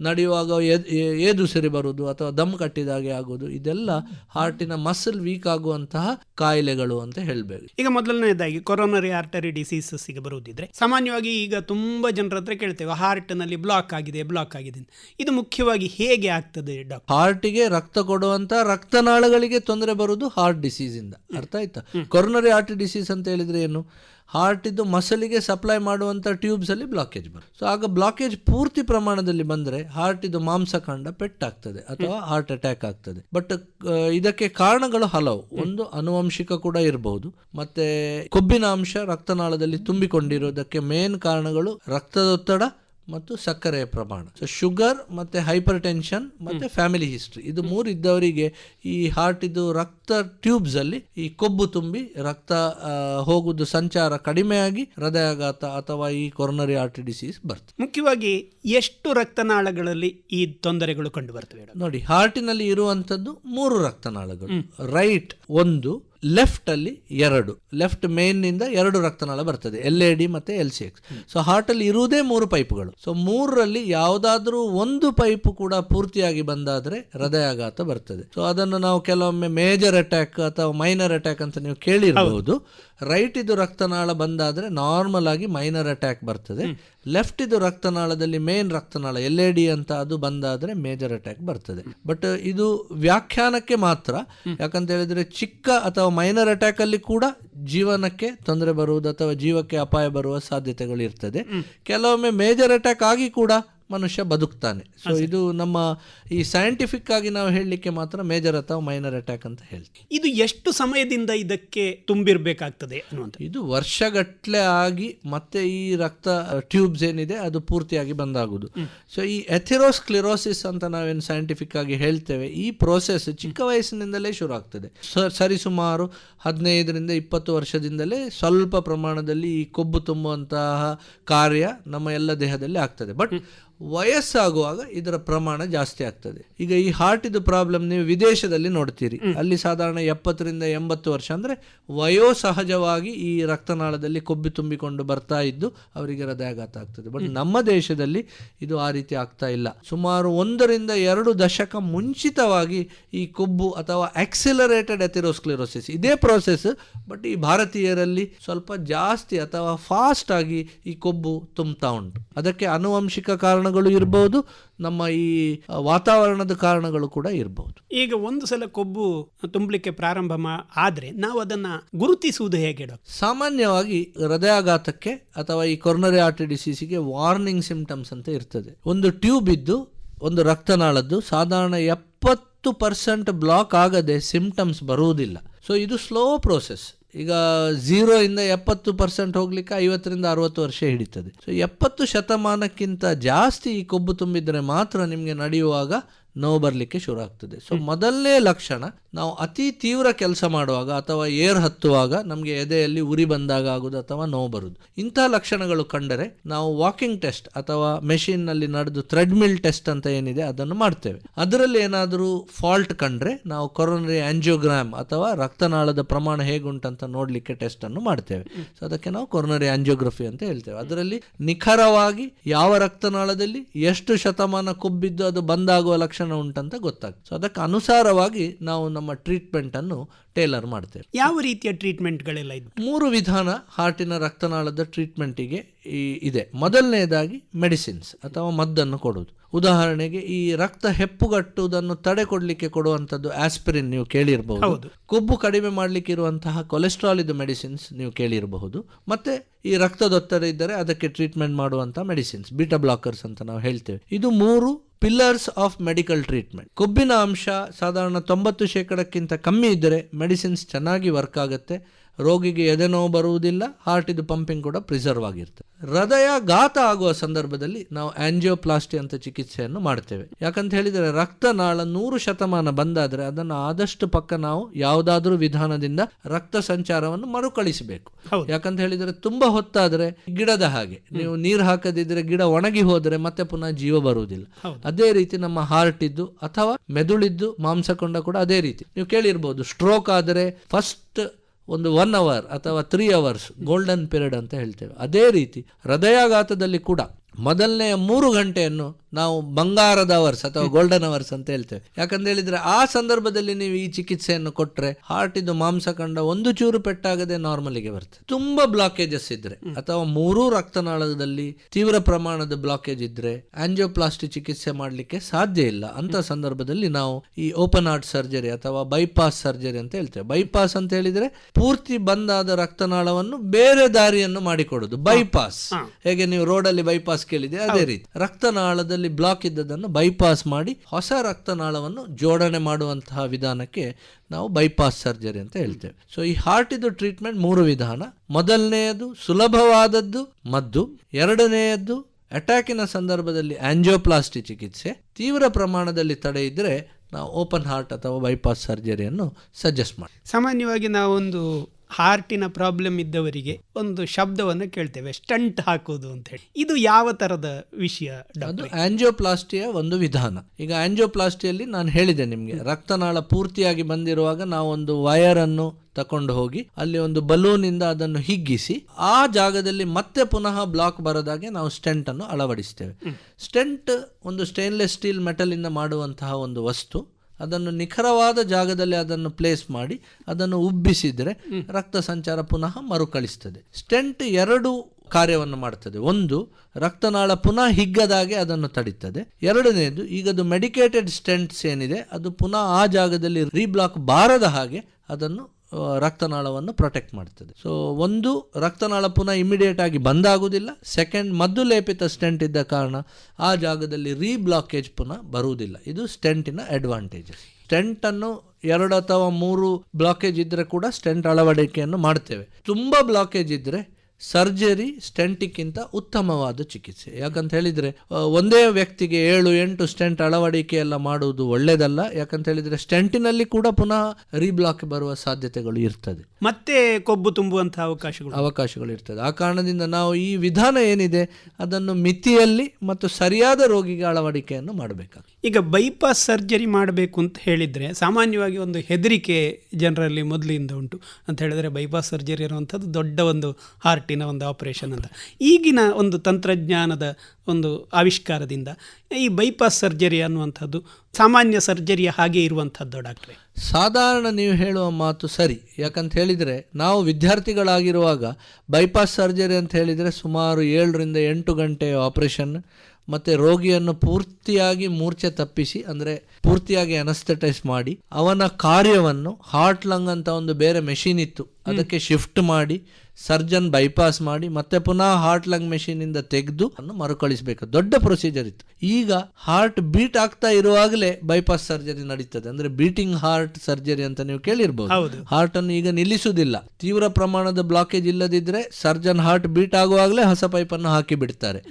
ನಡೆಯುವಾಗ ಏದು ಸರಿ ಏದುಸಿರಿ ಬರುವುದು ಅಥವಾ ದಮ್ ಕಟ್ಟಿದಾಗೆ ಆಗೋದು ಇದೆಲ್ಲ ಹಾರ್ಟಿನ ಮಸಲ್ ವೀಕ್ ಆಗುವಂತಹ ಕಾಯಿಲೆಗಳು ಅಂತ ಹೇಳಬೇಕು. ಈಗ ಮೊದಲನೇದಾಗಿ ಕೊರೋನರಿ ಆರ್ಟರಿ ಡಿಸೀಸಸ್ಗೆ ಬರುವುದಿದ್ರೆ ಸಾಮಾನ್ಯವಾಗಿ ಈಗ ತುಂಬ ಜನರ ಹತ್ರ ಕೇಳ್ತೇವೆ ಹಾರ್ಟ್ನಲ್ಲಿ ಬ್ಲಾಕ್ ಆಗಿದೆ ಬ್ಲಾಕ್ ಆಗಿದೆ ಇದು ಮುಖ್ಯವಾಗಿ ಹೇಗೆ ಆಗ್ತದೆ ಡಾಕ್ಟರ್? ಹಾರ್ಟಿಗೆ ರಕ್ತ ಕೊಡುವಂತ ರಕ್ತನಾಳಗಳಿಗೆ ತೊಂದರೆ ಬರುವುದು ಹಾರ್ಟ್ ಡಿಸೀಸ್ ಇಂದ. ಅರ್ಥ ಆಯ್ತಾ? ಕೊರೋನರಿ ಹಾರ್ಟ್ ಡಿಸೀಸ್ ಅಂತ ಹೇಳಿದ್ರೆ ಏನು? ಹಾರ್ಟ್ ಇದ್ದು ಮಸಲಿಗೆ ಸಪ್ಲೈ ಮಾಡುವಂಥ ಟ್ಯೂಬ್ಸಲ್ಲಿ ಬ್ಲಾಕೇಜ್ ಬರುತ್ತೆ. ಸೊ ಆಗ ಬ್ಲಾಕೇಜ್ ಪೂರ್ತಿ ಪ್ರಮಾಣದಲ್ಲಿ ಬಂದರೆ ಹಾರ್ಟ್ ಮಾಂಸಕಾಂಡ ಮಾಂಸಖಂಡ ಪೆಟ್ಟಾಗ್ತದೆ ಅಥವಾ ಹಾರ್ಟ್ ಅಟ್ಯಾಕ್ ಆಗ್ತದೆ. ಬಟ್ ಇದಕ್ಕೆ ಕಾರಣಗಳು ಹಲವು. ಒಂದು ಅನುವಂಶಿಕ ಕೂಡ ಇರಬಹುದು ಮತ್ತೆ ಕೊಬ್ಬಿನ ಅಂಶ ರಕ್ತನಾಳದಲ್ಲಿ ತುಂಬಿಕೊಂಡಿರೋದಕ್ಕೆ ಮೇನ್ ಕಾರಣಗಳು ರಕ್ತದೊತ್ತಡ ಮತ್ತು ಸಕ್ಕರೆಯ ಪ್ರಮಾಣ. ಸೊ ಶುಗರ್ ಮತ್ತೆ ಹೈಪರ್ ಟೆನ್ಷನ್ ಮತ್ತೆ ಫ್ಯಾಮಿಲಿ ಹಿಸ್ಟ್ರಿ ಇದು ಮೂರು ಇದ್ದವರಿಗೆ ಈ ಹಾರ್ಟ್ ಇದು ರಕ್ತ ಟ್ಯೂಬ್ಸ್ ಅಲ್ಲಿ ಈ ಕೊಬ್ಬು ತುಂಬಿ ರಕ್ತ ಹೋಗುವುದು ಹೋಗುದು ಸಂಚಾರ ಕಡಿಮೆಯಾಗಿ ಹೃದಯಾಘಾತ ಅಥವಾ ಈ ಕೊರೋನರಿ ಆರ್ಟರಿ ಡಿಸೀಸ್ ಬರ್ತದೆ. ಮುಖ್ಯವಾಗಿ ಎಷ್ಟು ರಕ್ತನಾಳಗಳಲ್ಲಿ ಈ ತೊಂದರೆಗಳು ಕಂಡು ಬರ್ತವೆ? ನೋಡಿ ಹಾರ್ಟಿನಲ್ಲಿ ಇರುವಂತದ್ದು ಮೂರು ರಕ್ತನಾಳಗಳು. ರೈಟ್ ಒಂದು ಲೆಫ್ಟ್ ಅಲ್ಲಿ ಎರಡು. ಲೆಫ್ಟ್ ಮೇನ್ನಿಂದ ಎರಡು ರಕ್ತನಾಳ ಬರ್ತದೆ. ಎಲ್ ಎ ಡಿ ಮತ್ತೆ L C X so heart ಅಲ್ಲಿ ಇರುವುದೇ ಮೂರು ಪೈಪ್ಗಳು. ಸೊ ಮೂರರಲ್ಲಿ ಯಾವುದಾದ್ರೂ ಒಂದು ಪೈಪ್ ಕೂಡ ಪೂರ್ತಿಯಾಗಿ ಬಂದಾದ್ರೆ ಹೃದಯಾಘಾತ ಬರ್ತದೆ. ಸೊ ಅದನ್ನು ನಾವು ಕೆಲವೊಮ್ಮೆ ಮೇಜರ್ ಅಟ್ಯಾಕ್ ಅಥವಾ ಮೈನರ್ ಅಟ್ಯಾಕ್ ಅಂತ ನೀವು ಕೇಳಿರಬಹುದು ರೈಟ್ ಇದು ರಕ್ತನಾಳ ಬಂದಾದ್ರೆ ನಾರ್ಮಲ್ ಆಗಿ ಮೈನರ್ ಅಟ್ಯಾಕ್ ಬರ್ತದೆ. ಲೆಫ್ಟ್ ಇದು ರಕ್ತನಾಳದಲ್ಲಿ ಮೇನ್ ರಕ್ತನಾಳ ಎಲ್ ಎ ಡಿ ಅಂತ ಅದು ಬಂದಾದ್ರೆ ಮೇಜರ್ ಅಟ್ಯಾಕ್ ಬರ್ತದೆ. ಬಟ್ ಇದು ವ್ಯಾಖ್ಯಾನಕ್ಕೆ ಮಾತ್ರ ಯಾಕಂತ ಹೇಳಿದ್ರೆ ಚಿಕ್ಕ ಅಥವಾ ಮೈನರ್ ಅಟ್ಯಾಕ್ ಅಲ್ಲಿ ಕೂಡ ಜೀವನಕ್ಕೆ ತೊಂದರೆ ಬರುವುದು ಅಥವಾ ಜೀವಕ್ಕೆ ಅಪಾಯ ಬರುವ ಸಾಧ್ಯತೆಗಳು ಇರ್ತದೆ. ಕೆಲವೊಮ್ಮೆ ಮೇಜರ್ ಅಟ್ಯಾಕ್ ಆಗಿ ಕೂಡ ಮನುಷ್ಯ ಬದುಕ್ತಾನೆ. ಸೊ ಇದು ನಮ್ಮ ಈ ಸೈಂಟಿಫಿಕ್ ಆಗಿ ನಾವು ಹೇಳಲಿಕ್ಕೆ ಮಾತ್ರ ಮೇಜರ್ ಅಥವಾ ಮೈನರ್ ಅಟ್ಯಾಕ್ ಅಂತ ಹೇಳ್ತೀವಿ. ಇದು ಎಷ್ಟು ಸಮಯದಿಂದ ಇದಕ್ಕೆ ತುಂಬಿರಬೇಕಾಗ್ತದೆ ಅನ್ನುವಂಥ ಇದು ವರ್ಷಗಟ್ಟಲೆ ಆಗಿ ಮತ್ತೆ ಈ ರಕ್ತ ಟ್ಯೂಬ್ಸ್ ಏನಿದೆ ಅದು ಪೂರ್ತಿಯಾಗಿ ಬಂದಾಗುದು ಸೊ ಈ ಎಥಿರೋಸ್ಕ್ಲಿರೋಸಿಸ್ ಅಂತ ನಾವೇನು ಸೈಂಟಿಫಿಕ್ ಆಗಿ ಹೇಳ್ತೇವೆ ಈ ಪ್ರೋಸೆಸ್ ಚಿಕ್ಕ ವಯಸ್ಸಿನಿಂದಲೇ ಶುರು ಆಗ್ತದೆ ಸರಿಸುಮಾರು ಹದಿನೈದರಿಂದ ಇಪ್ಪತ್ತು ವರ್ಷದಿಂದಲೇ ಸ್ವಲ್ಪ ಪ್ರಮಾಣದಲ್ಲಿ ಈ ಕೊಬ್ಬು ತುಂಬುವಂತಹ ಕಾರ್ಯ ನಮ್ಮ ಎಲ್ಲ ದೇಹದಲ್ಲಿ ಆಗ್ತದೆ. ಬಟ್ ವಯಸ್ಸಾಗುವಾಗ ಇದರ ಪ್ರಮಾಣ ಜಾಸ್ತಿ ಆಗ್ತದೆ. ಈಗ ಈ ಹಾರ್ಟ್ ಇದು ಪ್ರಾಬ್ಲಮ್ ನೀವು ವಿದೇಶದಲ್ಲಿ ನೋಡ್ತೀರಿ. ಅಲ್ಲಿ ಸಾಧಾರಣ ಎಪ್ಪತ್ತರಿಂದ ಎಂಬತ್ತು ವರ್ಷ ಅಂದ್ರೆ ವಯೋಸಹಜವಾಗಿ ಈ ರಕ್ತನಾಳದಲ್ಲಿ ಕೊಬ್ಬಿ ತುಂಬಿಕೊಂಡು ಬರ್ತಾ ಇದ್ದು ಅವರಿಗೆ ಹೃದಯಾಘಾತ ಆಗ್ತದೆ. ಬಟ್ ನಮ್ಮ ದೇಶದಲ್ಲಿ ಇದು ಆ ರೀತಿ ಆಗ್ತಾ ಇಲ್ಲ. ಸುಮಾರು ಒಂದರಿಂದ ಎರಡು ದಶಕ ಮುಂಚಿತವಾಗಿ ಈ ಕೊಬ್ಬು ಅಥವಾ ಆಕ್ಸಿಲರೇಟೆಡ್ ಎಥಿರೋಸ್ಕ್ಲಿರೋಸಿಸ್ ಇದೇ ಪ್ರೋಸೆಸ್ ಬಟ್ ಈ ಭಾರತೀಯರಲ್ಲಿ ಸ್ವಲ್ಪ ಜಾಸ್ತಿ ಅಥವಾ ಫಾಸ್ಟ್ ಆಗಿ ಈ ಕೊಬ್ಬು ತುಂಬ್ತಾ ಉಂಟು. ಅದಕ್ಕೆ ಆನುವಂಶಿಕ ಕಾರಣಗಳು ಇರಬಹುದು ನಮ್ಮ ಈ ವಾತಾವರಣದ ಕಾರಣಗಳು ಕೂಡ ಇರಬಹುದು ಈಗ ಒಂದು ಸಲ ಕೊಬ್ಬು ತುಂಬಲಿಕ್ಕೆ ಪ್ರಾರಂಭ ಆದ್ರೆ ನಾವು ಅದನ್ನ ಗುರುತಿಸುವುದು ಹೇಗೆ ಸಾಮಾನ್ಯವಾಗಿ ಹೃದಯಾಘಾತಕ್ಕೆ ಅಥವಾ ಈ ಕೊರ್ನರಿ ಆರ್ಟ್ ಡಿಸೀಸ್ಗೆ ವಾರ್ನಿಂಗ್ ಸಿಂಪ್ಟಮ್ಸ್ ಅಂತ ಇರ್ತದೆ. ಒಂದು ಟ್ಯೂಬ್ ಇದ್ದು ಒಂದು ರಕ್ತನಾಳದ್ದು ಸಾಧಾರಣ ಎಪ್ಪತ್ತು ಪರ್ಸೆಂಟ್ ಬ್ಲಾಕ್ ಆಗದೆ ಸಿಂಪ್ಟಮ್ಸ್ ಬರುವುದಿಲ್ಲ. ಸೊ ಇದು ಸ್ಲೋ ಪ್ರೋಸೆಸ್. ಈಗ ಝೀರೋ ಇಂದ ಎಪ್ಪತ್ತು ಪರ್ಸೆಂಟ್ ಹೋಗ್ಲಿಕ್ಕೆ ಐವತ್ತರಿಂದ ಅರವತ್ತು ವರ್ಷ ಹಿಡಿತದೆ. ಸೊ ಎಪ್ಪತ್ತು ಶತಮಾನಕ್ಕಿಂತ ಜಾಸ್ತಿ ಈ ಕೊಬ್ಬು ತುಂಬಿದ್ರೆ ಮಾತ್ರ ನಿಮಗೆ ನಡೆಯುವಾಗ ನೋವು ಬರಲಿಕ್ಕೆ ಶುರು ಆಗ್ತದೆ. ಸೊ ಮೊದಲನೇ ಲಕ್ಷಣ ನಾವು ಅತಿ ತೀವ್ರ ಕೆಲಸ ಮಾಡುವಾಗ ಅಥವಾ ಏರ್ ಹತ್ತುವಾಗ ನಮಗೆ ಎದೆಯಲ್ಲಿ ಉರಿ ಬಂದಾಗ ಆಗುವುದು ಅಥವಾ ನೋವು ಬರುದು ಇಂಥ ಲಕ್ಷಣಗಳು ಕಂಡರೆ ನಾವು ವಾಕಿಂಗ್ ಟೆಸ್ಟ್ ಅಥವಾ ಮೆಷಿನ್ನಲ್ಲಿ ನಡೆದು ಥ್ರೆಡ್ಮಿಲ್ ಟೆಸ್ಟ್ ಅಂತ ಏನಿದೆ ಅದನ್ನು ಮಾಡ್ತೇವೆ. ಅದರಲ್ಲಿ ಏನಾದರೂ ಫಾಲ್ಟ್ ಕಂಡ್ರೆ ನಾವು ಕೊರೋನರಿ ಆಂಜಿಯೋಗ್ರಾಮ್ ಅಥವಾ ರಕ್ತನಾಳದ ಪ್ರಮಾಣ ಹೇಗುಂಟಂತ ನೋಡಲಿಕ್ಕೆ ಟೆಸ್ಟ್ ಅನ್ನು ಮಾಡ್ತೇವೆ. ಸೊ ಅದಕ್ಕೆ ನಾವು ಕೊರೋನರಿ ಆಂಜಿಯೋಗ್ರಫಿ ಅಂತ ಹೇಳ್ತೇವೆ. ಅದರಲ್ಲಿ ನಿಖರವಾಗಿ ಯಾವ ರಕ್ತನಾಳದಲ್ಲಿ ಎಷ್ಟು ಶತಮಾನ ಕೊಬ್ಬಿದ್ದು ಅದು ಬಂದಾಗುವ ಲಕ್ಷಣ ಉಂಟಂತ ಗೊತ್ತಾಗ್ತದೆ. ಸೊ ಅದಕ್ಕೆ ಅನುಸಾರವಾಗಿ ನಾವು ನಮ್ಮ ಟ್ರೀಟ್ಮೆಂಟ್ ಅನ್ನು ಟೇಲರ್ ಮಾಡ್ತೇವೆ. ಯಾವ ರೀತಿಯ ಟ್ರೀಟ್ಮೆಂಟ್ಗಳೆಲ್ಲ ಇದು? ಮೂರು ವಿಧಾನ ಹಾರ್ಟಿನ ರಕ್ತನಾಳದ ಟ್ರೀಟ್ಮೆಂಟಿಗೆ ಈ ಇದೆ. ಮೊದಲನೇದಾಗಿ ಮೆಡಿಸಿನ್ಸ್ ಅಥವಾ ಮದ್ದನ್ನು ಕೊಡುವುದು. ಉದಾಹರಣೆಗೆ ಈ ರಕ್ತ ಹೆಪ್ಪುಗಟ್ಟುವುದನ್ನು ತಡೆ ಕೊಡಲಿಕ್ಕೆ ಕೊಡುವಂಥದ್ದು ಆಸ್ಪಿರಿನ್ ನೀವು ಕೇಳಿರಬಹುದು. ಕೊಬ್ಬು ಕಡಿಮೆ ಮಾಡಲಿಕ್ಕೆ ಇರುವಂತಹ ಕೊಲೆಸ್ಟ್ರಾಲ್ ಇದು ಮೆಡಿಸಿನ್ಸ್ ನೀವು ಕೇಳಿರಬಹುದು. ಮತ್ತೆ ಈ ರಕ್ತದೊತ್ತಡ ಇದ್ದರೆ ಅದಕ್ಕೆ ಟ್ರೀಟ್ಮೆಂಟ್ ಮಾಡುವಂತಹ ಮೆಡಿಸಿನ್ಸ್ ಬೀಟಾ ಬ್ಲಾಕರ್ಸ್ ಅಂತ ನಾವು ಹೇಳ್ತೇವೆ. ಇದು ಮೂರು ಪಿಲ್ಲರ್ಸ್ ಆಫ್ ಮೆಡಿಕಲ್ ಟ್ರೀಟ್ಮೆಂಟ್ ಕೊಬ್ಬಿನ ಅಂಶ ಸಾಧಾರಣ ತೊಂಬತ್ತು ಶೇಕಡಕ್ಕಿಂತ ಕಮ್ಮಿ ಇದ್ದರೆ ಮೆಡಿಸಿನ್ಸ್ ಚೆನ್ನಾಗಿ ವರ್ಕ್ ಆಗುತ್ತೆ. ರೋಗಿಗೆ ಎದೆನೋವು ಬರುವುದಿಲ್ಲ ಹಾರ್ಟ್ ಇದು ಪಂಪಿಂಗ್ ಕೂಡ ಪ್ರಿಸರ್ವ್ ಆಗಿರ್ತದೆ ಹೃದಯಾಘಾತ ಆಗುವ ಸಂದರ್ಭದಲ್ಲಿ ನಾವು ಆಂಜಿಯೋಪ್ಲಾಸ್ಟಿ ಅಂತ ಚಿಕಿತ್ಸೆಯನ್ನು ಮಾಡ್ತೇವೆ. ಯಾಕಂತ ಹೇಳಿದರೆ ರಕ್ತನಾಳ ನೂರು ಶತಮಾನ ಬಂದಾದ್ರೆ ಅದನ್ನು ಆದಷ್ಟು ಪಕ್ಕ ನಾವು ಯಾವುದಾದ್ರೂ ವಿಧಾನದಿಂದ ರಕ್ತ ಸಂಚಾರವನ್ನು ಮರುಕಳಿಸಬೇಕು. ಯಾಕಂತ ಹೇಳಿದರೆ ತುಂಬಾ ಹೊತ್ತಾದ್ರೆ ಗಿಡದ ಹಾಗೆ. ನೀವು ನೀರು ಹಾಕದಿದ್ರೆ ಗಿಡ ಒಣಗಿ ಹೋದ್ರೆ ಮತ್ತೆ ಪುನಃ ಜೀವ ಬರುವುದಿಲ್ಲ. ಅದೇ ರೀತಿ ನಮ್ಮ ಹಾರ್ಟ್ ಇದ್ದು ಅಥವಾ ಮೆದುಳಿದ್ದು ಮಾಂಸಕೊಂಡ ಕೂಡ ಅದೇ ರೀತಿ. ನೀವು ಕೇಳಿರ್ಬೋದು ಸ್ಟ್ರೋಕ್ ಆದರೆ ಫಸ್ಟ್ ಒಂದು ಒನ್ ಅವರ್ ಅಥವಾ ತ್ರೀ ಅವರ್ಸ್ ಗೋಲ್ಡನ್ ಪೀರಿಯಡ್ ಅಂತ ಹೇಳ್ತೇವೆ. ಅದೇ ರೀತಿ ಹೃದಯಾಘಾತದಲ್ಲಿ ಕೂಡ ಮೊದಲನೆಯ ಮೂರು ಗಂಟೆಯನ್ನು ನಾವು ಬಂಗಾರದ ಅವರ್ಸ್ ಅಥವಾ ಗೋಲ್ಡನ್ ಅವರ್ಸ್ ಅಂತ ಹೇಳ್ತೇವೆ. ಯಾಕಂತ ಹೇಳಿದ್ರೆ ಆ ಸಂದರ್ಭದಲ್ಲಿ ನೀವು ಈ ಚಿಕಿತ್ಸೆಯನ್ನು ಕೊಟ್ಟರೆ ಹಾರ್ಟ್ ಇದು ಮಾಂಸಖಂಡ ಒಂದು ಚೂರು ಪೆಟ್ಟಾಗದೆ ನಾರ್ಮಲಿಗೆ ಬರ್ತದೆ ತುಂಬಾ ಬ್ಲಾಕೇಜಸ್ ಇದ್ರೆ ಅಥವಾ ಮೂರೂ ರಕ್ತನಾಳದಲ್ಲಿ ತೀವ್ರ ಪ್ರಮಾಣದ ಬ್ಲಾಕೇಜ್ ಇದ್ರೆ ಆಂಜಿಯೋಪ್ಲಾಸ್ಟಿ ಚಿಕಿತ್ಸೆ ಮಾಡಲಿಕ್ಕೆ ಸಾಧ್ಯ ಇಲ್ಲ. ಅಂತ ಸಂದರ್ಭದಲ್ಲಿ ನಾವು ಈ ಓಪನ್ ಹಾರ್ಟ್ ಸರ್ಜರಿ ಅಥವಾ ಬೈಪಾಸ್ ಸರ್ಜರಿ ಅಂತ ಹೇಳ್ತೇವೆ. ಬೈಪಾಸ್ ಅಂತ ಹೇಳಿದ್ರೆ ಪೂರ್ತಿ ಬಂದಾದ ರಕ್ತನಾಳವನ್ನು ಬೇರೆ ದಾರಿಯನ್ನು ಮಾಡಿಕೊಡೋದು. ಬೈಪಾಸ್ ಹೇಗೆ ನೀವು ರೋಡಲ್ಲಿ ಬೈಪಾಸ್ ಕೇಳಿದೆ. ಅದೇ ರೀತಿ. ರಕ್ತನಾಳದಲ್ಲಿ ಬ್ಲಾಕ್ ಇದ್ದದನ್ನು ಬೈಪಾಸ್ ಮಾಡಿ ಹೊಸ ರಕ್ತನಾಳವನ್ನು ಜೋಡಣೆ ಮಾಡುವಂತಹ ವಿಧಾನಕ್ಕೆ ನಾವು ಬೈಪಾಸ್ ಸರ್ಜರಿ ಅಂತ ಹೇಳ್ತೇವೆ. ಸೊ ಈ ಹಾರ್ಟ್ ಇದು ಟ್ರೀಟ್ಮೆಂಟ್ ಮೂರು ವಿಧಾನ. ಮೊದಲನೆಯದು ಸುಲಭವಾದದ್ದು ಮದ್ದು. ಎರಡನೆಯದ್ದು ಅಟ್ಯಾಕಿನ ಸಂದರ್ಭದಲ್ಲಿ ಆಂಜಿಯೋಪ್ಲಾಸ್ಟಿ ಚಿಕಿತ್ಸೆ. ತೀವ್ರ ಪ್ರಮಾಣದಲ್ಲಿ ತಡೆ ಇದ್ದರೆ ನಾವು ಓಪನ್ ಹಾರ್ಟ್ ಅಥವಾ ಬೈಪಾಸ್ ಸರ್ಜರಿಯನ್ನು ಸಜೆಸ್ಟ್ ಮಾಡಿ. ಸಾಮಾನ್ಯವಾಗಿ ನಾವೊಂದು ಹಾರ್ಟಿನ ಪ್ರಾಬ್ಲಮ್ ಇದ್ದವರಿಗೆ ಒಂದು ಶಬ್ದವನ್ನು ಕೇಳ್ತೇವೆ ಸ್ಟಂಟ್ ಹಾಕೋದು ಅಂತ ಹೇಳಿ. ಇದು ಯಾವ ತರದ ವಿಷಯ ಅದು ಆಂಜಿಯೋಪ್ಲಾಸ್ಟಿಯ ಒಂದು ವಿಧಾನ. ಈಗ ಆಂಜಿಯೋಪ್ಲಾಸ್ಟಿಯಲ್ಲಿ ನಾನು ಹೇಳಿದೆ ನಿಮಗೆ ರಕ್ತನಾಳ ಪೂರ್ತಿಯಾಗಿ ಬಂದಿರುವಾಗ ನಾವು ಒಂದು ವಯರ್ ಅನ್ನು ತಕೊಂಡು ಹೋಗಿ ಅಲ್ಲಿ ಒಂದು ಬಲೂನ್ ಇಂದ ಅದನ್ನು ಹಿಗ್ಗಿಸಿ ಆ ಜಾಗದಲ್ಲಿ ಮತ್ತೆ ಪುನಃ ಬ್ಲಾಕ್ ಬರದಾಗೆ ನಾವು ಸ್ಟೆಂಟ್ ಅನ್ನು ಅಳವಡಿಸ್ತೇವೆ ಸ್ಟೆಂಟ್ ಒಂದು ಸ್ಟೇನ್ಲೆಸ್ ಸ್ಟೀಲ್ ಮೆಟಲ್ ಇಂದ ಮಾಡುವಂತಹ ಒಂದು ವಸ್ತು. ಅದನ್ನು ನಿಖರವಾದ ಜಾಗದಲ್ಲಿ ಅದನ್ನು ಪ್ಲೇಸ್ ಮಾಡಿ, ಅದನ್ನು ಉಬ್ಬಿಸಿದರೆ ರಕ್ತ ಸಂಚಾರ ಪುನಃ ಮರುಕಳಿಸ್ತದೆ. ಸ್ಟೆಂಟ್ ಎರಡು ಕಾರ್ಯವನ್ನು ಮಾಡ್ತದೆ. ಒಂದು, ರಕ್ತನಾಳ ಪುನಃ ಹಿಗ್ಗದಾಗೆ ಅದನ್ನು ತಡೀತದೆ. ಎರಡನೇದು ಈಗದು ಮೆಡಿಕೇಟೆಡ್ ಸ್ಟೆಂಟ್ಸ್ ಏನಿದೆ, ಅದು ಪುನಃ ಆ ಜಾಗದಲ್ಲಿ ರೀಬ್ಲಾಕ್ ಬಾರದ ಹಾಗೆ ಅದನ್ನು ರಕ್ತನಾಳವನ್ನು ಪ್ರೊಟೆಕ್ಟ್ ಮಾಡ್ತದೆ. ಸೊ ಒಂದು, ರಕ್ತನಾಳ ಪುನಃ ಇಮಿಡಿಯೇಟ್ ಆಗಿ ಬಂದಾಗುವುದಿಲ್ಲ ಸೆಕೆಂಡ್ ಮದ್ದು ಲೇಪಿತ ಸ್ಟೆಂಟ್ ಇದ್ದ ಕಾರಣ ಆ ಜಾಗದಲ್ಲಿ ರೀಬ್ಲಾಕೇಜ್ ಪುನಃ ಬರುವುದಿಲ್ಲ. ಇದು ಸ್ಟೆಂಟಿನ ಅಡ್ವಾಂಟೇಜಸ್ ಸ್ಟೆಂಟನ್ನು ಎರಡು ಅಥವಾ ಮೂರು ಬ್ಲಾಕೇಜ್ ಇದ್ದರೆ ಕೂಡ ಸ್ಟೆಂಟ್ ಅಳವಡಿಕೆಯನ್ನು ಮಾಡ್ತೇವೆ. ತುಂಬ ಬ್ಲಾಕೇಜ್ ಇದ್ರೆ ಸರ್ಜರಿ ಸ್ಟೆಂಟಿಕ್ಕಿಂತ ಉತ್ತಮವಾದ ಚಿಕಿತ್ಸೆ. ಯಾಕಂತ ಹೇಳಿದರೆ ಒಂದೇ ವ್ಯಕ್ತಿಗೆ ಏಳು ಎಂಟು ಸ್ಟೆಂಟ್ ಅಳವಡಿಕೆ ಎಲ್ಲ ಮಾಡುವುದು ಒಳ್ಳೆಯದಲ್ಲ ಯಾಕಂತ ಹೇಳಿದರೆ ಸ್ಟೆಂಟಿನಲ್ಲಿ ಕೂಡ ಪುನಃ ರೀಬ್ಲಾಕ್ ಬರುವ ಸಾಧ್ಯತೆಗಳು ಇರ್ತದೆ. ಮತ್ತೆ ಕೊಬ್ಬು ತುಂಬುವಂತಹ ಅವಕಾಶಗಳು. ಅವಕಾಶಗಳು ಇರ್ತದೆ. ಆ ಕಾರಣದಿಂದ ನಾವು ಈ ವಿಧಾನ ಏನಿದೆ ಅದನ್ನು ಮಿತಿಯಲ್ಲಿ ಮತ್ತು ಸರಿಯಾದ ರೋಗಿಗೆ ಅಳವಡಿಕೆಯನ್ನು ಮಾಡಬೇಕಾಗ್ತದೆ. ಈಗ ಬೈಪಾಸ್ ಸರ್ಜರಿ ಮಾಡಬೇಕು ಅಂತ ಹೇಳಿದರೆ ಸಾಮಾನ್ಯವಾಗಿ ಒಂದು ಹೆದರಿಕೆ ಜನರಲ್ಲಿ ಮೊದಲಿಂದ ಉಂಟು. ಅಂತ ಹೇಳಿದರೆ ಬೈಪಾಸ್ ಸರ್ಜರಿ ಇರುವಂಥದ್ದು ದೊಡ್ಡ ಒಂದು ಹಾರ್ಟಿನ ಒಂದು ಆಪರೇಷನ್ ಅಂತ. ಈಗಿನ ಒಂದು ತಂತ್ರಜ್ಞಾನದ ಒಂದು ಆವಿಷ್ಕಾರದಿಂದ ಈ ಬೈಪಾಸ್ ಸರ್ಜರಿ ಅನ್ನುವಂಥದ್ದು ಸಾಮಾನ್ಯ ಸರ್ಜರಿಯ ಹಾಗೆ ಇರುವಂಥದ್ದು ಡಾಕ್ಟ್ರೆ. ಸಾಧಾರಣ ನೀವು ಹೇಳುವ ಮಾತು ಸರಿ. ಯಾಕಂತ ಹೇಳಿದರೆ ನಾವು ವಿದ್ಯಾರ್ಥಿಗಳಾಗಿರುವಾಗ ಬೈಪಾಸ್ ಸರ್ಜರಿ ಅಂತ ಹೇಳಿದರೆ ಸುಮಾರು ಏಳರಿಂದ ಎಂಟು ಗಂಟೆ ಆಪರೇಷನ್ ಮತ್ತು ರೋಗಿಯನ್ನು ಪೂರ್ತಿಯಾಗಿ ಮೂರ್ಛೆ ತಪ್ಪಿಸಿ, ಅಂದರೆ ಪೂರ್ತಿಯಾಗಿ ಅನಸ್ಥೆಟೈಸ್ ಮಾಡಿ, ಅವನ ಕಾರ್ಯವನ್ನು ಹಾರ್ಟ್ ಲಂಗ್ ಅಂತ ಒಂದು ಬೇರೆ ಮೆಷಿನ್ ಇತ್ತು. ಅದಕ್ಕೆ ಶಿಫ್ಟ್ ಮಾಡಿ ಸರ್ಜನ್ ಬೈಪಾಸ್ ಮಾಡಿ ಮತ್ತೆ ಪುನಃ ಹಾರ್ಟ್ ಲಂಗ್ ಮೆಷಿನಿಂದ ತೆಗೆದು ಅನ್ನು ಮರುಕಳಿಸಬೇಕು. ದೊಡ್ಡ ಪ್ರೊಸೀಜರ್ ಇತ್ತು. ಈಗ ಹಾರ್ಟ್ ಬೀಟ್ ಆಗ್ತಾ ಇರುವಾಗಲೇ ಬೈಪಾಸ್ ಸರ್ಜರಿ ನಡೀತದೆ. ಅಂದ್ರೆ ಬೀಟಿಂಗ್ ಹಾರ್ಟ್ ಸರ್ಜರಿ ಅಂತ ನೀವು ಕೇಳಿರ್ಬೋದು. ಹಾರ್ಟ್ ಅನ್ನು ಈಗ ನಿಲ್ಲಿಸುವುದಿಲ್ಲ. ತೀವ್ರ ಪ್ರಮಾಣದ ಬ್ಲಾಕೇಜ್ ಇಲ್ಲದಿದ್ರೆ ಸರ್ಜನ್ ಹಾರ್ಟ್ ಬೀಟ್ ಆಗುವಾಗಲೇ ಹೊಸ ಪೈಪನ್ನು ಹಾಕಿ ಬಿಡ್ತಾರೆ.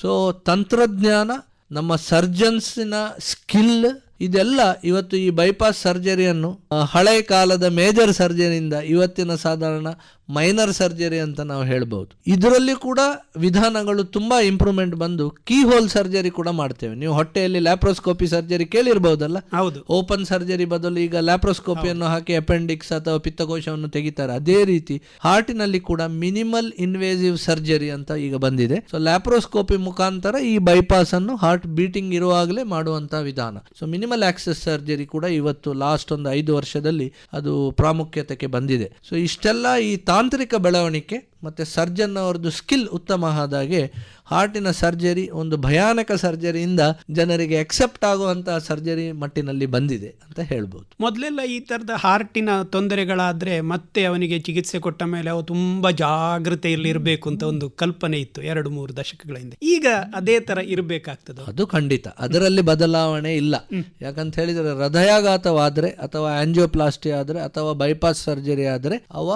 ಸೊ ತಂತ್ರಜ್ಞಾನ ನಮ್ಮ ಸರ್ಜನ್ಸ್ನ ಸ್ಕಿಲ್ ಇದೆಲ್ಲ ಇವತ್ತು ಈ ಬೈಪಾಸ್ ಸರ್ಜರಿಯನ್ನು ಹಳೆ ಕಾಲದ ಮೇಜರ್ ಸರ್ಜರಿಯಿಂದ ಇವತ್ತಿನ ಸಾಧಾರಣ ಮೈನರ್ ಸರ್ಜರಿ ಅಂತ ನಾವು ಹೇಳ್ಬೋದು. ಇದರಲ್ಲಿ ಕೂಡ ವಿಧಾನಗಳು ತುಂಬಾ ಇಂಪ್ರೂವ್ಮೆಂಟ್ ಬಂದು ಕೀ ಹೋಲ್ ಸರ್ಜರಿ ಕೂಡ ಮಾಡ್ತೇವೆ. ನೀವು ಹೊಟ್ಟೆಯಲ್ಲಿ ಲ್ಯಾಪ್ರೋಸ್ಕೋಪಿ ಸರ್ಜರಿ ಕೇಳಿರ್ಬೋದಲ್ಲ? ಹೌದು. ಓಪನ್ ಸರ್ಜರಿ ಬದಲು ಈಗ ಲ್ಯಾಪ್ರೋಸ್ಕೋಪಿಯನ್ನು ಹಾಕಿ ಅಪೆಂಡಿಕ್ಸ್ ಅಥವಾ ಪಿತ್ತಕೋಶವನ್ನು ತೆಗಿತಾರೆ. ಅದೇ ರೀತಿ ಹಾರ್ಟಿನಲ್ಲಿ ಕೂಡ ಮಿನಿಮಲ್ ಇನ್ವೇಸಿವ್ ಸರ್ಜರಿ ಅಂತ ಈಗ ಬಂದಿದೆ. ಸೊ ಲ್ಯಾಪ್ರೋಸ್ಕೋಪಿ ಮುಖಾಂತರ ಈ ಬೈಪಾಸ್ ಅನ್ನು ಹಾರ್ಟ್ ಬೀಟಿಂಗ್ ಇರುವಾಗಲೇ ಮಾಡುವಂತಹ ವಿಧಾನ. ಸೊ ಮಿನಿಮಲ್ ಆಕ್ಸೆಸ್ ಸರ್ಜರಿ ಕೂಡ ಇವತ್ತು ಲಾಸ್ಟ್ ಒಂದು ಐದು ವರ್ಷದಲ್ಲಿ ಅದು ಪ್ರಾಮುಖ್ಯತೆಗೆ ಬಂದಿದೆ. ಸೊ ಇಷ್ಟೆಲ್ಲ ಈ ತಾಂತ್ರಿಕ ಬೆಳವಣಿಗೆ ಮತ್ತು ಸರ್ಜನ್ ಅವ್ರದ್ದು ಸ್ಕಿಲ್ ಉತ್ತಮ ಆದಾಗೆ ಹಾರ್ಟಿನ ಸರ್ಜರಿ ಒಂದು ಭಯಾನಕ ಸರ್ಜರಿಯಿಂದ ಜನರಿಗೆ ಎಕ್ಸೆಪ್ಟ್ ಆಗುವಂತಹ ಸರ್ಜರಿ ಮಟ್ಟಿನಲ್ಲಿ ಬಂದಿದೆ ಅಂತ ಹೇಳ್ಬೋದು. ಮೊದಲೆಲ್ಲ ಈ ತರದ ಹಾರ್ಟಿನ ತೊಂದರೆಗಳಾದ್ರೆ ಮತ್ತೆ ಅವನಿಗೆ ಚಿಕಿತ್ಸೆ ಕೊಟ್ಟ ಮೇಲೆ ಅವು ತುಂಬಾ ಜಾಗೃತೆಯಲ್ಲಿ ಇರಬೇಕು ಅಂತ ಒಂದು ಕಲ್ಪನೆ ಇತ್ತು ಎರಡು ಮೂರು ದಶಕಗಳ ಹಿಂದೆ ಈಗ ಅದೇ ಥರ ಇರಬೇಕಾಗ್ತದೆ. ಅದು ಖಂಡಿತ. ಅದರಲ್ಲಿ ಬದಲಾವಣೆ ಇಲ್ಲ. ಯಾಕಂತ ಹೇಳಿದ್ರೆ ಹೃದಯಾಘಾತವಾದ್ರೆ ಅಥವಾ ಆಂಜಿಯೋಪ್ಲಾಸ್ಟಿ ಆದ್ರೆ ಅಥವಾ ಬೈಪಾಸ್ ಸರ್ಜರಿ ಆದ್ರೆ ಅವ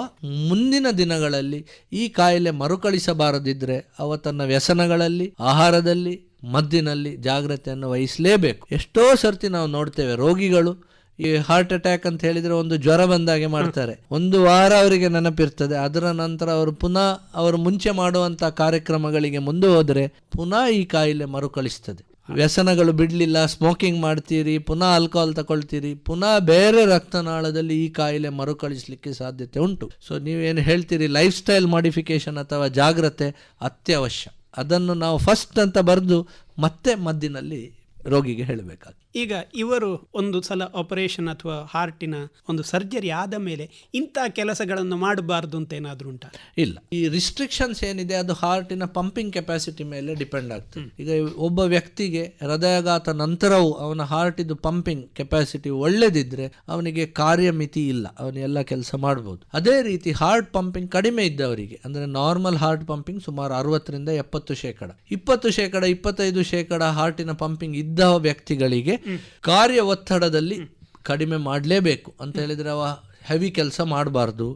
ಮುಂದಿನ ದಿನಗಳಲ್ಲಿ ಈ ಕಾಯಿಲೆ ಮರುಕಳಿಸಬಾರದಿದ್ರೆ ಅವ ತನ್ನ ವ್ಯಸನಗಳಲ್ಲಿ ಆಹಾರದಲ್ಲಿ, ಮದ್ದಿನಲ್ಲಿ ಜಾಗ್ರತೆಯನ್ನು ವಹಿಸಲೇಬೇಕು. ಎಷ್ಟೋ ಸರ್ತಿ ನಾವು ನೋಡ್ತೇವೆ, ರೋಗಿಗಳು ಈ ಹಾರ್ಟ್ ಅಟ್ಯಾಕ್ ಅಂತ ಹೇಳಿದ್ರೆ ಒಂದು ಜ್ವರ ಬಂದಾಗೆ ಮಾಡ್ತಾರೆ. ಒಂದು ವಾರ ಅವರಿಗೆ ನೆನಪಿರ್ತದೆ, ಅದರ ನಂತರ ಅವರು ಪುನಃ ಅವರು ಮುಂಚೆ ಮಾಡುವಂತ ಕಾರ್ಯಕ್ರಮಗಳಿಗೆ ಮುಂದೆ ಹೋದರೆ ಪುನಃ ಈ ಕಾಯಿಲೆ ಮರುಕಳಿಸ್ತದೆ. ವ್ಯಸನಗಳು ಬಿಡಲಿಲ್ಲ ಸ್ಮೋಕಿಂಗ್ ಮಾಡ್ತೀರಿ, ಪುನಃ ಆಲ್ಕೋಹಾಲ್ ತಗೊಳ್ತೀರಿ, ಪುನಃ ಬೇರೆ ರಕ್ತನಾಳದಲ್ಲಿ ಈ ಕಾಯಿಲೆ ಮರುಕಳಿಸಲಿಕ್ಕೆ ಸಾಧ್ಯತೆ ಉಂಟು. ಸೊ ನೀವೇನು ಹೇಳ್ತೀರಿ ಲೈಫ್ ಸ್ಟೈಲ್ ಮಾಡಿಫಿಕೇಶನ್ ಅಥವಾ ಜಾಗ್ರತೆ ಅತ್ಯವಶ್ಯ. ಅದನ್ನು ನಾವು ಫಸ್ಟ್ ಅಂತ ಬರೆದು ಮತ್ತೆ ಮದ್ದಿನಲ್ಲಿ ರೋಗಿಗೆ ಹೇಳಬೇಕಾಗ್ತದೆ. ಈಗ ಇವರು ಒಂದು ಸಲ ಆಪರೇಷನ್ ಅಥವಾ ಹಾರ್ಟಿನ ಒಂದು ಸರ್ಜರಿ ಆದ ಮೇಲೆ ಇಂಥ ಕೆಲಸಗಳನ್ನು ಮಾಡಬಾರ್ದು ಅಂತ ಏನಾದರೂ ಉಂಟಾ? ಇಲ್ಲ. ಈ ರಿಸ್ಟ್ರಿಕ್ಷನ್ಸ್ ಏನಿದೆ ಅದು ಹಾರ್ಟಿನ ಪಂಪಿಂಗ್ ಕೆಪಾಸಿಟಿ ಮೇಲೆ ಡಿಪೆಂಡ್ ಆಗ್ತದೆ. ಈಗ ಒಬ್ಬ ವ್ಯಕ್ತಿಗೆ ಹೃದಯಾಘಾತ ನಂತರವೂ ಅವನ ಹಾರ್ಟಿದು ಪಂಪಿಂಗ್ ಕೆಪಾಸಿಟಿ ಒಳ್ಳೆದಿದ್ರೆ ಅವನಿಗೆ ಕಾರ್ಯಮಿತಿ ಇಲ್ಲ. ಅವನು ಎಲ್ಲ ಕೆಲಸ ಮಾಡ್ಬೋದು. ಅದೇ ರೀತಿ ಹಾರ್ಟ್ ಪಂಪಿಂಗ್ ಕಡಿಮೆ ಇದ್ದವರಿಗೆ ಅಂದ್ರೆ ನಾರ್ಮಲ್ ಹಾರ್ಟ್ ಪಂಪಿಂಗ್ ಸುಮಾರು ಅರವತ್ತರಿಂದ ಎಪ್ಪತ್ತು ಶೇಕಡ. ಇಪ್ಪತ್ತು ಶೇಕಡ ಇಪ್ಪತ್ತೈದು ಶೇಕಡ ಹಾರ್ಟಿನ ಪಂಪಿಂಗ್ ಇದ್ದ ವ್ಯಕ್ತಿಗಳಿಗೆ ಕಾರ್ಯ ಒತ್ತಡದಲ್ಲಿ ಕಡಿಮೆ ಮಾಡಲೇಬೇಕು. ಅಂತ ಹೇಳಿದ್ರೆ ಅವ ಹೆವಿ ಕೆಲಸ ಮಾಡಬಾರ್ದು,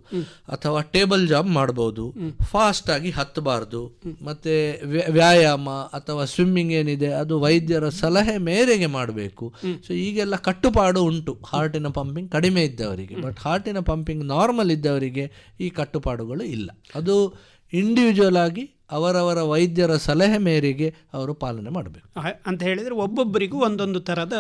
ಅಥವಾ ಟೇಬಲ್ ಜಾಬ್ ಮಾಡ್ಬೋದು ಫಾಸ್ಟ್ ಆಗಿ ಹತ್ತಬಾರ್ದು, ಮತ್ತೆ ವ್ಯ- ವ್ಯಾಯಾಮ ಅಥವಾ ಸ್ವಿಮ್ಮಿಂಗ್ ಏನಿದೆ, ಅದು ವೈದ್ಯರ ಸಲಹೆ ಮೇರೆಗೆ ಮಾಡಬೇಕು. ಸೊ ಈಗೆಲ್ಲ ಕಟ್ಟುಪಾಡು ಉಂಟು. ಹಾರ್ಟಿನ ಪಂಪಿಂಗ್ ಕಡಿಮೆ ಇದ್ದವರಿಗೆ. ಬಟ್ ಹಾರ್ಟಿನ ಪಂಪಿಂಗ್ ನಾರ್ಮಲ್ ಇದ್ದವರಿಗೆ ಈ ಕಟ್ಟುಪಾಡುಗಳು ಇಲ್ಲ. ಅದು ಇಂಡಿವಿಜುವಲ್ ಆಗಿ ಅವರವರ ವೈದ್ಯರ ಸಲಹೆ ಮೇರೆಗೆ ಅವರು ಪಾಲನೆ ಮಾಡಬೇಕು. ಅಂತ ಹೇಳಿದ್ರೆ ಒಬ್ಬೊಬ್ಬರಿಗೂ ಒಂದೊಂದು ಥರದ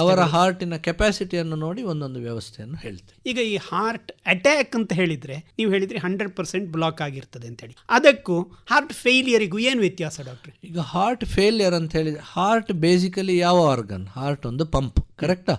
ಅವರ ಹಾರ್ಟಿನ ಕೆಪಾಸಿಟಿಯನ್ನು ನೋಡಿ ಒಂದೊಂದು ವ್ಯವಸ್ಥೆಯನ್ನು ಹೇಳ್ತೇವೆ ಈಗ ಈ ಹಾರ್ಟ್ ಅಟ್ಯಾಕ್ ಅಂತ ಹೇಳಿದ್ರೆ ನೀವು ಹೇಳಿದ್ರೆ ಹಂಡ್ರೆಡ್ ಪರ್ಸೆಂಟ್ ಬ್ಲಾಕ್ ಆಗಿರ್ತದೆ ಅಂತ ಹೇಳಿ. ಅದಕ್ಕೂ ಹಾರ್ಟ್ ಫೇಲಿಯರಿಗೂ ಏನು ವ್ಯತ್ಯಾಸ ಡಾಕ್ಟ್ರೆ ಈಗ ಹಾರ್ಟ್ ಫೇಲಿಯರ್ ಅಂತ ಹೇಳಿದ್ರೆ ಹಾರ್ಟ್ ಬೇಸಿಕಲಿ ಯಾವ ಆರ್ಗನ್ ಹಾರ್ಟ್ ಒಂದು ಪಂಪ್ ಕರೆಕ್ಟಾ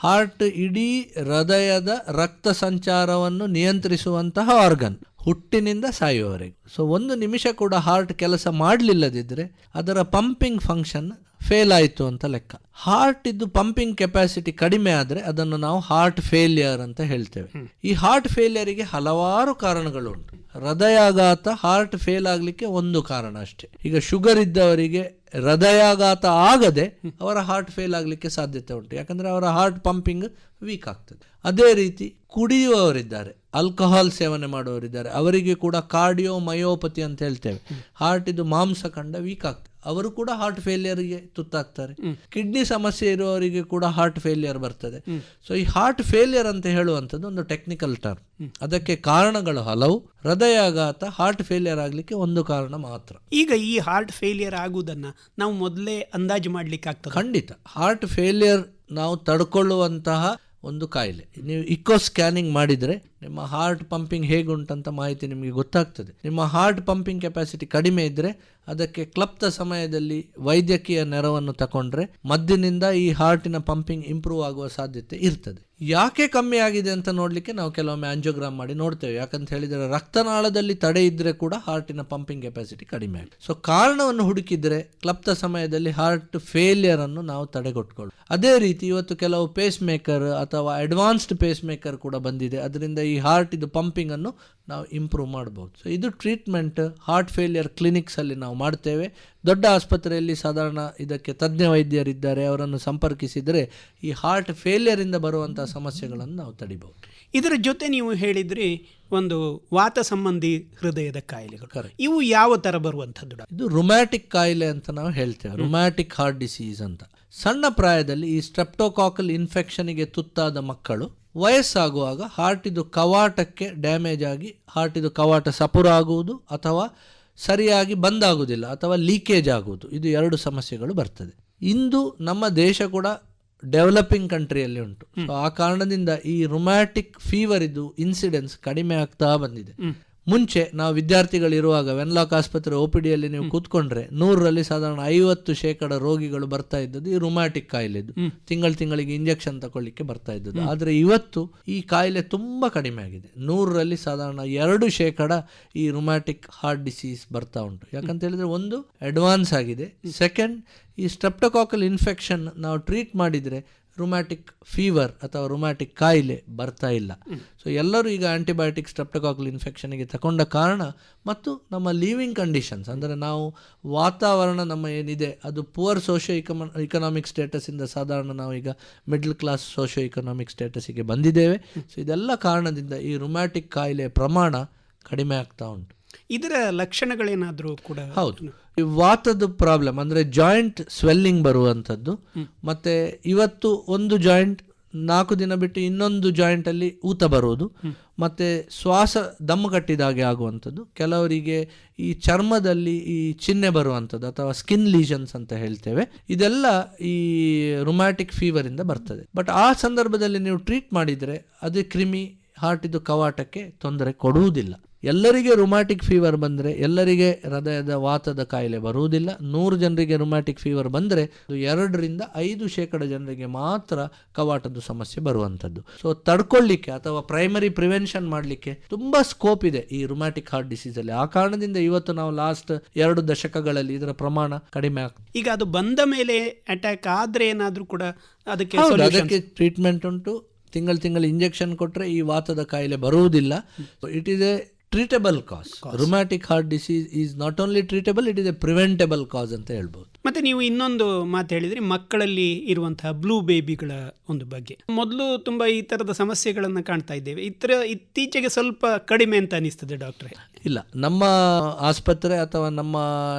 ಹಾರ್ಟ್ ಇಡೀ ಹೃದಯದ ರಕ್ತ ಸಂಚಾರವನ್ನು ನಿಯಂತ್ರಿಸುವಂತಹ ಆರ್ಗನ್ ಹುಟ್ಟಿನಿಂದ ಸಾಯುವವರೆಗೆ. ಸೊ ಒಂದು ನಿಮಿಷ ಕೂಡ ಹಾರ್ಟ್ ಕೆಲಸ ಮಾಡಲಿಲ್ಲದಿದ್ರೆ ಅದರ ಪಂಪಿಂಗ್ ಫಂಕ್ಷನ್ ಫೇಲ್ ಆಯಿತು ಅಂತ ಲೆಕ್ಕ. ಹಾರ್ಟ್ ಇದ್ದು ಪಂಪಿಂಗ್ ಕೆಪಾಸಿಟಿ ಕಡಿಮೆ ಆದರೆ ಅದನ್ನು ನಾವು ಹಾರ್ಟ್ ಫೇಲಿಯರ್ ಅಂತ ಹೇಳ್ತೇವೆ. ಈ ಹಾರ್ಟ್ ಫೇಲಿಯರಿಗೆ ಹಲವಾರು ಕಾರಣಗಳುಂಟು. ಹೃದಯಾಘಾತ ಹಾರ್ಟ್ ಫೇಲ್ ಆಗಲಿಕ್ಕೆ ಒಂದು ಕಾರಣ ಅಷ್ಟೇ. ಈಗ ಶುಗರ್ ಇದ್ದವರಿಗೆ ಹೃದಯಾಘಾತ ಆಗದೆ ಅವರ ಹಾರ್ಟ್ ಫೇಲ್ ಆಗಲಿಕ್ಕೆ ಸಾಧ್ಯತೆ ಉಂಟು. ಯಾಕಂದ್ರೆ ಅವರ ಹಾರ್ಟ್ ಪಂಪಿಂಗ್ ವೀಕ್ ಆಗ್ತದೆ. ಅದೇ ರೀತಿ ಕುಡಿಯುವವರಿದ್ದಾರೆ. ಆಲ್ಕಹಾಲ್ ಸೇವನೆ ಮಾಡುವವರಿದ್ದಾರೆ. ಅವರಿಗೆ ಕೂಡ ಕಾರ್ಡಿಯೋ ಮಯೋಪತಿ ಅಂತ ಹೇಳ್ತೇವೆ. ಹಾರ್ಟ್ ಇದು ಮಾಂಸಖಂಡ ವೀಕ್ ಆಗ್ತದೆ. ಅವರು ಕೂಡ ಹಾರ್ಟ್ ಫೇಲಿಯರ್ಗೆ ತುತ್ತಾಗ್ತಾರೆ. ಕಿಡ್ನಿ ಸಮಸ್ಯೆ ಇರುವವರಿಗೆ ಕೂಡ ಹಾರ್ಟ್ ಫೇಲಿಯರ್ ಬರ್ತದೆ. ಸೊ ಈ ಹಾರ್ಟ್ ಫೇಲಿಯರ್ ಅಂತ ಹೇಳುವಂಥದ್ದು ಒಂದು ಟೆಕ್ನಿಕಲ್ ಟರ್ಮ್ ಅದಕ್ಕೆ ಕಾರಣಗಳು ಹಲವು. ಹೃದಯಾಘಾತ ಹಾರ್ಟ್ ಫೇಲಿಯರ್ ಆಗಲಿಕ್ಕೆ ಒಂದು ಕಾರಣ ಮಾತ್ರ. ಈಗ ಈ ಹಾರ್ಟ್ ಫೇಲಿಯರ್ ಆಗುವುದನ್ನ ನಾವು ಮೊದಲೇ ಅಂದಾಜು ಮಾಡ್ಲಿಕ್ಕೆ ಆಗ್ತದೆ ಖಂಡಿತ. ಹಾರ್ಟ್ ಫೇಲಿಯರ್ ನಾವು ತಡ್ಕೊಳ್ಳುವಂತಹ ಒಂದು ಕಾಯಿಲೆ. ನೀವು ಇಕೋ ಸ್ಕ್ಯಾನಿಂಗ್ ಮಾಡಿದರೆ ನಿಮ್ಮ ಹಾರ್ಟ್ ಪಂಪಿಂಗ್ ಹೇಗುಂಟಂತ ಮಾಹಿತಿ ನಿಮಗೆ ಗೊತ್ತಾಗ್ತದೆ. ನಿಮ್ಮ ಹಾರ್ಟ್ ಪಂಪಿಂಗ್ ಕೆಪಾಸಿಟಿ ಕಡಿಮೆ ಇದ್ದರೆ ಅದಕ್ಕೆ ಕ್ಲಪ್ತ ಸಮಯದಲ್ಲಿ ವೈದ್ಯಕೀಯ ನೆರವನ್ನು ತಕೊಂಡ್ರೆ ಮದ್ದಿನಿಂದ ಈ ಹಾರ್ಟಿನ ಪಂಪಿಂಗ್ ಇಂಪ್ರೂವ್ ಆಗುವ ಸಾಧ್ಯತೆ ಇರ್ತದೆ. ಯಾಕೆ ಕಮ್ಮಿ ಆಗಿದೆ ಅಂತ ನೋಡಲಿಕ್ಕೆ ನಾವು ಕೆಲವೊಮ್ಮೆ ಆಂಜಿಯೋಗ್ರಾಮ್ ಮಾಡಿ ನೋಡ್ತೇವೆ. ಯಾಕಂತ ಹೇಳಿದರೆ ರಕ್ತನಾಳದಲ್ಲಿ ತಡೆ ಇದ್ದರೆ ಕೂಡ ಹಾರ್ಟಿನ ಪಂಪಿಂಗ್ ಕೆಪಾಸಿಟಿ ಕಡಿಮೆ ಆಗಿದೆ ಸೊ ಕಾರಣವನ್ನು ಹುಡುಕಿದ್ರೆ ಕ್ಲಪ್ತ ಸಮಯದಲ್ಲಿ ಹಾರ್ಟ್ ಫೇಲಿಯರ್ ಅನ್ನು ನಾವು ತಡೆಗಟ್ಟುಕೊಳ್ಳು ಅದೇ ರೀತಿ ಇವತ್ತು ಕೆಲವು ಪೇಸ್ ಮೇಕರ್ ಅಥವಾ ಅಡ್ವಾನ್ಸ್ಡ್ ಪೇಸ್ ಮೇಕರ್ ಕೂಡ ಬಂದಿದೆ. ಅದರಿಂದ ಈ ಹಾರ್ಟ್ ಇದು ಪಂಪಿಂಗ್ ಅನ್ನು ನಾವು ಇಂಪ್ರೂವ್ ಮಾಡಬಹುದು ಸೊ ಇದು ಟ್ರೀಟ್ಮೆಂಟ್ ಹಾರ್ಟ್ ಫೇಲಿಯರ್ ಕ್ಲಿನಿಕ್ಸ್ ಅಲ್ಲಿ ನಾವು ಮಾಡ್ತೇವೆ ದೊಡ್ಡ ಆಸ್ಪತ್ರೆಯಲ್ಲಿ ಸಾಧಾರಣ ಇದಕ್ಕೆ ತಜ್ಞ ವೈದ್ಯರಿದ್ದಾರೆ. ಅವರನ್ನು ಸಂಪರ್ಕಿಸಿದರೆ ಈ ಹಾರ್ಟ್ ಫೇಲ್ಯರಿಂದ ಬರುವಂಥ ಸಮಸ್ಯೆಗಳನ್ನು ನಾವು ತಡಿಬಹುದು. ಇದರ ಜೊತೆ ನೀವು ಹೇಳಿದ್ರಿ ಒಂದು ವಾತ ಸಂಬಂಧಿ ಹೃದಯದ ಕಾಯಿಲೆಗಳು. ಇವು ಯಾವ ಥರ ಬರುವಂಥದ್ದು ಇದು ರೊಮ್ಯಾಟಿಕ್ ಕಾಯಿಲೆ ಅಂತ ನಾವು ಹೇಳ್ತೇವೆ. ರೊಮ್ಯಾಟಿಕ್ ಹಾರ್ಟ್ ಡಿಸೀಸ್ ಅಂತ. ಸಣ್ಣ ಪ್ರಾಯದಲ್ಲಿ ಈ ಸ್ಟ್ರೆಪ್ಟೋಕಾಕಲ್ ಇನ್ಫೆಕ್ಷನ್ಗೆ ತುತ್ತಾದ ಮಕ್ಕಳು ವಯಸ್ಸಾಗುವಾಗ ಹಾರ್ಟಿದು ಕವಾಟಕ್ಕೆ ಡ್ಯಾಮೇಜ್ ಆಗಿ ಹಾರ್ಟಿದು ಕವಾಟ ಸಪುರ ಆಗುವುದು ಅಥವಾ ಸರಿಯಾಗಿ ಬಂದಾಗುವುದಿಲ್ಲ ಅಥವಾ ಲೀಕೇಜ್ ಆಗುವುದು. ಇದು ಎರಡು ಸಮಸ್ಯೆಗಳು ಬರ್ತದೆ. ಇಂದು ನಮ್ಮ ದೇಶ ಕೂಡ ಡೆವಲಪಿಂಗ್ ಕಂಟ್ರಿಯಲ್ಲಿ ಉಂಟು. ಸೊ ಆ ಕಾರಣದಿಂದ ಈ ರೊಮ್ಯಾಟಿಕ್ ಫೀವರ್ ಇದು ಇನ್ಸಿಡೆನ್ಸ್ ಕಡಿಮೆ ಆಗ್ತಾ ಬಂದಿದೆ. ಮುಂಚೆ ನಾವು ವಿದ್ಯಾರ್ಥಿಗಳಿರುವಾಗ ವೆನ್ಲಾಕ್ ಆಸ್ಪತ್ರೆ ಒ ಪಿ ಡಿಯಲ್ಲಿ ನೀವು ಕೂತ್ಕೊಂಡ್ರೆ ನೂರರಲ್ಲಿ ಸಾಧಾರಣ ಐವತ್ತು ಶೇಕಡ ರೋಗಿಗಳು ಬರ್ತಾ ಇದ್ದದ್ದು ಈ ರುಮ್ಯಾಟಿಕ್ ಕಾಯಿಲೆದು. ತಿಂಗಳ ತಿಂಗಳಿಗೆ ಇಂಜೆಕ್ಷನ್ ತಗೊಳ್ಳಿಕ್ಕೆ ಬರ್ತಾ ಇದ್ದದ್ದು. ಆದರೆ ಇವತ್ತು ಈ ಕಾಯಿಲೆ ತುಂಬ ಕಡಿಮೆ ಆಗಿದೆ. ನೂರರಲ್ಲಿ ಸಾಧಾರಣ ಎರಡು ಶೇಕಡ ಈ ರುಮ್ಯಾಟಿಕ್ ಹಾರ್ಟ್ ಡಿಸೀಸ್ ಬರ್ತಾ ಉಂಟು. ಯಾಕಂತ ಹೇಳಿದ್ರೆ ಒಂದು ಅಡ್ವಾನ್ಸ್ ಆಗಿದೆ. ಸೆಕೆಂಡ್ ಈ ಸ್ಟ್ರೆಪ್ಟೋಕಾಕಲ್ ಇನ್ಫೆಕ್ಷನ್ ನಾವು ಟ್ರೀಟ್ ಮಾಡಿದರೆ ರುಮ್ಯಾಟಿಕ್ ಫೀವರ್ ಅಥವಾ ರುಮ್ಯಾಟಿಕ್ ಕಾಯಿಲೆ ಬರ್ತಾ ಇಲ್ಲ. ಸೊ ಎಲ್ಲರೂ ಈಗ ಆ್ಯಂಟಿಬಯೋಟಿಕ್ ಸ್ಟ್ರೆಪ್ಟೋಕಾಕಲ್ ಇನ್ಫೆಕ್ಷನ್ಗೆ ತಗೊಂಡ ಕಾರಣ ಮತ್ತು ನಮ್ಮ ಲಿವಿಂಗ್ ಕಂಡೀಷನ್ಸ್ ಅಂದರೆ ನಾವು ವಾತಾವರಣ ನಮ್ಮ ಏನಿದೆ, ಅದು ಪುವರ್ ಸೋಷಿಯೋ ಇಕಮ ಇಕನಾಮಿಕ್ ಸ್ಟೇಟಸಿಂದ ಸಾಧಾರಣ ನಾವು ಈಗ ಮಿಡ್ಲ್ ಕ್ಲಾಸ್ ಸೋಷಿಯೋ ಇಕನಾಮಿಕ್ ಸ್ಟೇಟಸಿಗೆ ಬಂದಿದ್ದೇವೆ. ಸೊ ಇದೆಲ್ಲ ಕಾರಣದಿಂದ ಈ ರುಮ್ಯಾಟಿಕ್ ಕಾಯಿಲೆ ಪ್ರಮಾಣ ಕಡಿಮೆ ಆಗ್ತಾ ಉಂಟು. ಇದರ ಲಕ್ಷಣಗಳೇನಾದರೂ ಕೂಡ ಹೌದು. ಈ ವಾತದ ಪ್ರಾಬ್ಲಮ್ ಅಂದರೆ ಜಾಯಿಂಟ್ ಸ್ವೆಲ್ಲಿಂಗ್ ಬರುವಂಥದ್ದು. ಮತ್ತೆ ಇವತ್ತು ಒಂದು ಜಾಯಿಂಟ್ ನಾಲ್ಕು ದಿನ ಬಿಟ್ಟು ಇನ್ನೊಂದು ಜಾಯಿಂಟಲ್ಲಿ ಊತ ಬರೋದು ಮತ್ತೆ ಶ್ವಾಸ ದಮ್ಮು ಕಟ್ಟಿದ ಹಾಗೆ ಆಗುವಂಥದ್ದು. ಕೆಲವರಿಗೆ ಈ ಚರ್ಮದಲ್ಲಿ ಈ ಚಿಹ್ನೆ ಬರುವಂಥದ್ದು ಅಥವಾ ಸ್ಕಿನ್ ಲೀಷನ್ಸ್ ಅಂತ ಹೇಳ್ತೇವೆ. ಇದೆಲ್ಲ ಈ ರೊಮ್ಯಾಟಿಕ್ ಫೀವರ್ ಇಂದ ಬರ್ತದೆ. ಬಟ್ ಆ ಸಂದರ್ಭದಲ್ಲಿ ನೀವು ಟ್ರೀಟ್ ಮಾಡಿದರೆ ಅದು ಕ್ರಿಮಿ ಹಾರ್ಟ್ ಇದು ಕವಾಟಕ್ಕೆ ತೊಂದರೆ ಕೊಡುವುದಿಲ್ಲ. ಎಲ್ಲರಿಗೆ ರುಮ್ಯಾಟಿಕ್ ಫೀವರ್ ಬಂದರೆ ಎಲ್ಲರಿಗೆ ಹೃದಯದ ವಾತದ ಕಾಯಿಲೆ ಬರುವುದಿಲ್ಲ. ನೂರು ಜನರಿಗೆ ರುಮ್ಯಾಟಿಕ್ ಫೀವರ್ ಬಂದರೆ ಎರಡರಿಂದ ಐದು ಶೇಕಡ ಜನರಿಗೆ ಮಾತ್ರ ಕವಾಟದ ಸಮಸ್ಯೆ ಬರುವಂಥದ್ದು. ಸೊ ತಡ್ಕೊಳ್ಳಿಕ್ಕೆ ಅಥವಾ ಪ್ರೈಮರಿ ಪ್ರಿವೆನ್ಷನ್ ಮಾಡಲಿಕ್ಕೆ ತುಂಬಾ ಸ್ಕೋಪ್ ಇದೆ ಈ ರುಮ್ಯಾಟಿಕ್ ಹಾರ್ಟ್ ಡಿಸೀಸಲ್ಲಿ ಆ ಕಾರಣದಿಂದ ಇವತ್ತು ನಾವು ಲಾಸ್ಟ್ ಎರಡು ದಶಕಗಳಲ್ಲಿ ಇದರ ಪ್ರಮಾಣ ಕಡಿಮೆ ಆಗ್ತದೆ ಈಗ ಅದು ಬಂದ ಮೇಲೆ ಅಟ್ಯಾಕ್ ಆದ್ರೆ ಏನಾದರೂ ಕೂಡ ಅದಕ್ಕೆ ಅದಕ್ಕೆ ಟ್ರೀಟ್ಮೆಂಟ್ ಉಂಟು. ತಿಂಗಳು ತಿಂಗಳು ಇಂಜೆಕ್ಷನ್ ಕೊಟ್ಟರೆ ಈ ವಾತದ ಕಾಯಿಲೆ ಬರುವುದಿಲ್ಲ. It is a treatable cause rheumatic heart disease is not only treatable it is a preventable cause ಅಂತ ಹೇಳ್ಬೋದು. ಮತ್ತೆ ನೀವು ಇನ್ನೊಂದು ಮಾತು ಹೇಳಿದ್ರಿ ಮಕ್ಕಳಲ್ಲಿ ಇರುವಂತಹ ಬ್ಲೂ ಬೇಬಿಗಳ ಒಂದು ಬಗ್ಗೆ. ಮೊದಲು ತುಂಬಾ ಈ ತರದ ಸಮಸ್ಯೆಗಳನ್ನು ಕಾಣ್ತಾ ಇದ್ದೇವೆ. ಇತರ ಇತ್ತೀಚೆಗೆ ಸ್ವಲ್ಪ ಕಡಿಮೆ ಅಂತ ಅನಿಸ್ತದೆ ಡಾಕ್ಟ್ರೆ. ಇಲ್ಲ ನಮ್ಮ ಆಸ್ಪತ್ರೆ ಅಥವಾ ನಮ್ಮ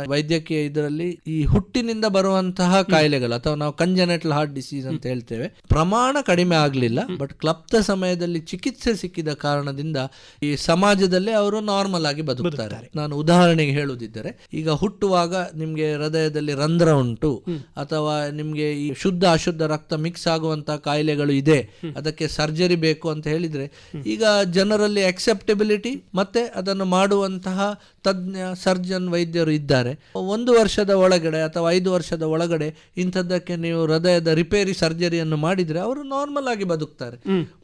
ವೈದ್ಯಕೀಯ ಇದರಲ್ಲಿ ಈ ಹುಟ್ಟಿನಿಂದ ಬರುವಂತಹ ಕಾಯಿಲೆಗಳು ಅಥವಾ ನಾವು ಕಂಜನೆಟಲ್ ಹಾರ್ಟ್ ಡಿಸೀಸ್ ಅಂತ ಹೇಳ್ತೇವೆ ಪ್ರಮಾಣ ಕಡಿಮೆ ಆಗಲಿಲ್ಲ ಬಟ್ ಕ್ಲಪ್ತ ಸಮಯದಲ್ಲಿ ಚಿಕಿತ್ಸೆ ಸಿಕ್ಕಿದ ಕಾರಣದಿಂದ ಈ ಸಮಾಜದಲ್ಲಿ ಅವರು ನಾರ್ಮಲ್ ಆಗಿ ಬದುಕುತ್ತಾರೆ ನಾನು ಉದಾಹರಣೆಗೆ ಹೇಳುವುದಿದ್ದರೆ ಈಗ ಹುಟ್ಟುವಾಗ ನಿಮ್ಗೆ ಹೃದಯದಲ್ಲಿ ರಂಧ್ರ ಉಂಟು. ಅಥವಾ ನಿಮಗೆ ಈ ಶುದ್ಧ ಅಶುದ್ಧ ರಕ್ತ ಮಿಕ್ಸ್ ಆಗುವಂಥ ಕಾಯಿಲೆಗಳು ಇದೆ. ಅದಕ್ಕೆ ಸರ್ಜರಿ ಬೇಕು ಅಂತ ಹೇಳಿದ್ರೆ ಈಗ ಜನರಲ್ಲಿ ಅಕ್ಸೆಪ್ಟೆಬಿಲಿಟಿ ಮತ್ತೆ ಅದನ್ನು ಮಾಡುವಂತಹ ತಜ್ಞ ಸರ್ಜನ್ ವೈದ್ಯರು ಇದ್ದಾರೆ. ಒಂದು ವರ್ಷದ ಒಳಗಡೆ ಅಥವಾ ಐದು ವರ್ಷದ ಒಳಗಡೆ ಇಂಥದ್ದಕ್ಕೆ ನೀವು ಹೃದಯದ ರಿಪೇರಿ ಸರ್ಜರಿಯನ್ನು ಮಾಡಿದರೆ ಅವರು ನಾರ್ಮಲ್ ಆಗಿ ಬದುಕ್ತಾರೆ.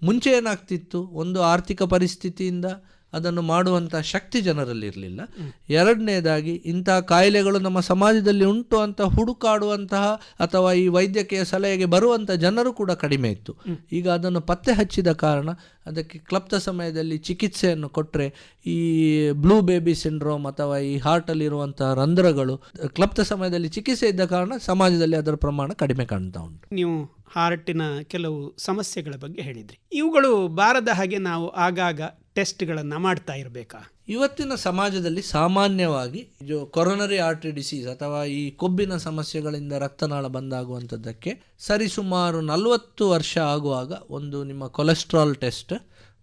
ಮುಂಚೆ ಏನಾಗ್ತಿತ್ತು? ಒಂದು ಆರ್ಥಿಕ ಪರಿಸ್ಥಿತಿಯಿಂದ ಅದನ್ನು ಮಾಡುವಂಥ ಶಕ್ತಿ ಜನರಲ್ಲಿ ಇರಲಿಲ್ಲ. ಎರಡನೇದಾಗಿ ಇಂಥ ಕಾಯಿಲೆಗಳು ನಮ್ಮ ಸಮಾಜದಲ್ಲಿ ಉಂಟು ಅಂತ ಹುಡುಕಾಡುವಂತಹ ಅಥವಾ ಈ ವೈದ್ಯಕೀಯ ಸಲಹೆಗೆ ಬರುವಂಥ ಜನರು ಕೂಡ ಕಡಿಮೆ ಇತ್ತು. ಈಗ ಅದನ್ನು ಪತ್ತೆ ಹಚ್ಚಿದ ಕಾರಣ ಅದಕ್ಕೆ ಕ್ಲಪ್ತ ಸಮಯದಲ್ಲಿ ಚಿಕಿತ್ಸೆಯನ್ನು ಕೊಟ್ಟರೆ ಈ ಬ್ಲೂ ಬೇಬಿ ಸಿಂಡ್ರೋಮ್ ಅಥವಾ ಈ ಹಾರ್ಟಲ್ಲಿರುವಂತಹ ರಂಧ್ರಗಳು ಕ್ಲಪ್ತ ಸಮಯದಲ್ಲಿ ಚಿಕಿತ್ಸೆ ಇದ್ದ ಕಾರಣ ಸಮಾಜದಲ್ಲಿ ಅದರ ಪ್ರಮಾಣ ಕಡಿಮೆ ಕಾಣ್ತಾ ಉಂಟು. ನೀವು ಹಾರ್ಟಿನ ಕೆಲವು ಸಮಸ್ಯೆಗಳ ಬಗ್ಗೆ ಹೇಳಿದ್ರಿ. ಇವುಗಳು ಬಾರದ ಹಾಗೆ ನಾವು ಆಗಾಗ ಟೆಸ್ಟ್ಗಳನ್ನು ಮಾಡ್ತಾ ಇರಬೇಕಾ? ಇವತ್ತಿನ ಸಮಾಜದಲ್ಲಿ ಸಾಮಾನ್ಯವಾಗಿ ಇದು ಕೊರೋನರಿ ಆರ್ಟರಿ ಡಿಸೀಸ್ ಅಥವಾ ಈ ಕೊಬ್ಬಿನ ಸಮಸ್ಯೆಗಳಿಂದ ರಕ್ತನಾಳ ಬಂದಾಗುವಂಥದ್ದಕ್ಕೆ ಸರಿಸುಮಾರು ನಲವತ್ತು ವರ್ಷ ಆಗುವಾಗ ಒಂದು ನಿಮ್ಮ ಕೊಲೆಸ್ಟ್ರಾಲ್ ಟೆಸ್ಟ್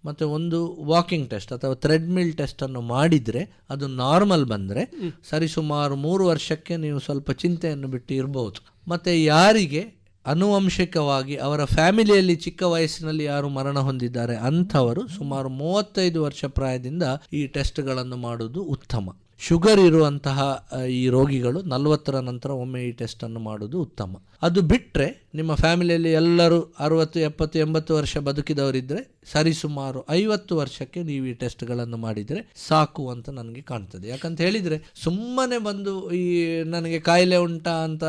ಮತ್ತು ಒಂದು ವಾಕಿಂಗ್ ಟೆಸ್ಟ್ ಅಥವಾ ಥ್ರೆಡ್ಮಿಲ್ ಟೆಸ್ಟನ್ನು ಮಾಡಿದರೆ ಅದು ನಾರ್ಮಲ್ ಬಂದರೆ ಸರಿಸುಮಾರು ಮೂರು ವರ್ಷಕ್ಕೆ ನೀವು ಸ್ವಲ್ಪ ಚಿಂತೆಯನ್ನು ಬಿಟ್ಟು ಇರಬಹುದು ಮತ್ತು ಯಾರಿಗೆ ಅನುವಂಶಿಕವಾಗಿ ಅವರ ಫ್ಯಾಮಿಲಿಯಲ್ಲಿ ಚಿಕ್ಕ ವಯಸ್ಸಿನಲ್ಲಿ ಯಾರು ಮರಣ ಹೊಂದಿದ್ದಾರೆ ಅಂಥವರು ಸುಮಾರು ಮೂವತ್ತೈದು ವರ್ಷ ಪ್ರಾಯದಿಂದ ಈ ಟೆಸ್ಟ್ಗಳನ್ನು ಮಾಡುವುದು ಉತ್ತಮ. ಶುಗರ್ ಇರುವಂತಹ ಈ ರೋಗಿಗಳು ನಲವತ್ತರ ನಂತರ ಒಮ್ಮೆ ಈ ಟೆಸ್ಟನ್ನು ಮಾಡುವುದು ಉತ್ತಮ. ಅದು ಬಿಟ್ಟರೆ ನಿಮ್ಮ ಫ್ಯಾಮಿಲಿಯಲ್ಲಿ ಎಲ್ಲರೂ ಅರವತ್ತು, ಎಪ್ಪತ್ತು, ಎಂಬತ್ತು ವರ್ಷ ಬದುಕಿದವರಿದ್ದರೆ ಸರಿಸುಮಾರು ಐವತ್ತು ವರ್ಷಕ್ಕೆ ನೀವು ಈ ಟೆಸ್ಟ್ಗಳನ್ನು ಮಾಡಿದರೆ ಸಾಕು ಅಂತ ನನಗೆ ಕಾಣ್ತದೆ. ಯಾಕಂತ ಹೇಳಿದರೆ ಸುಮ್ಮನೆ ಬಂದು ಈ ನನಗೆ ಕಾಯಿಲೆ ಉಂಟಾ ಅಂತ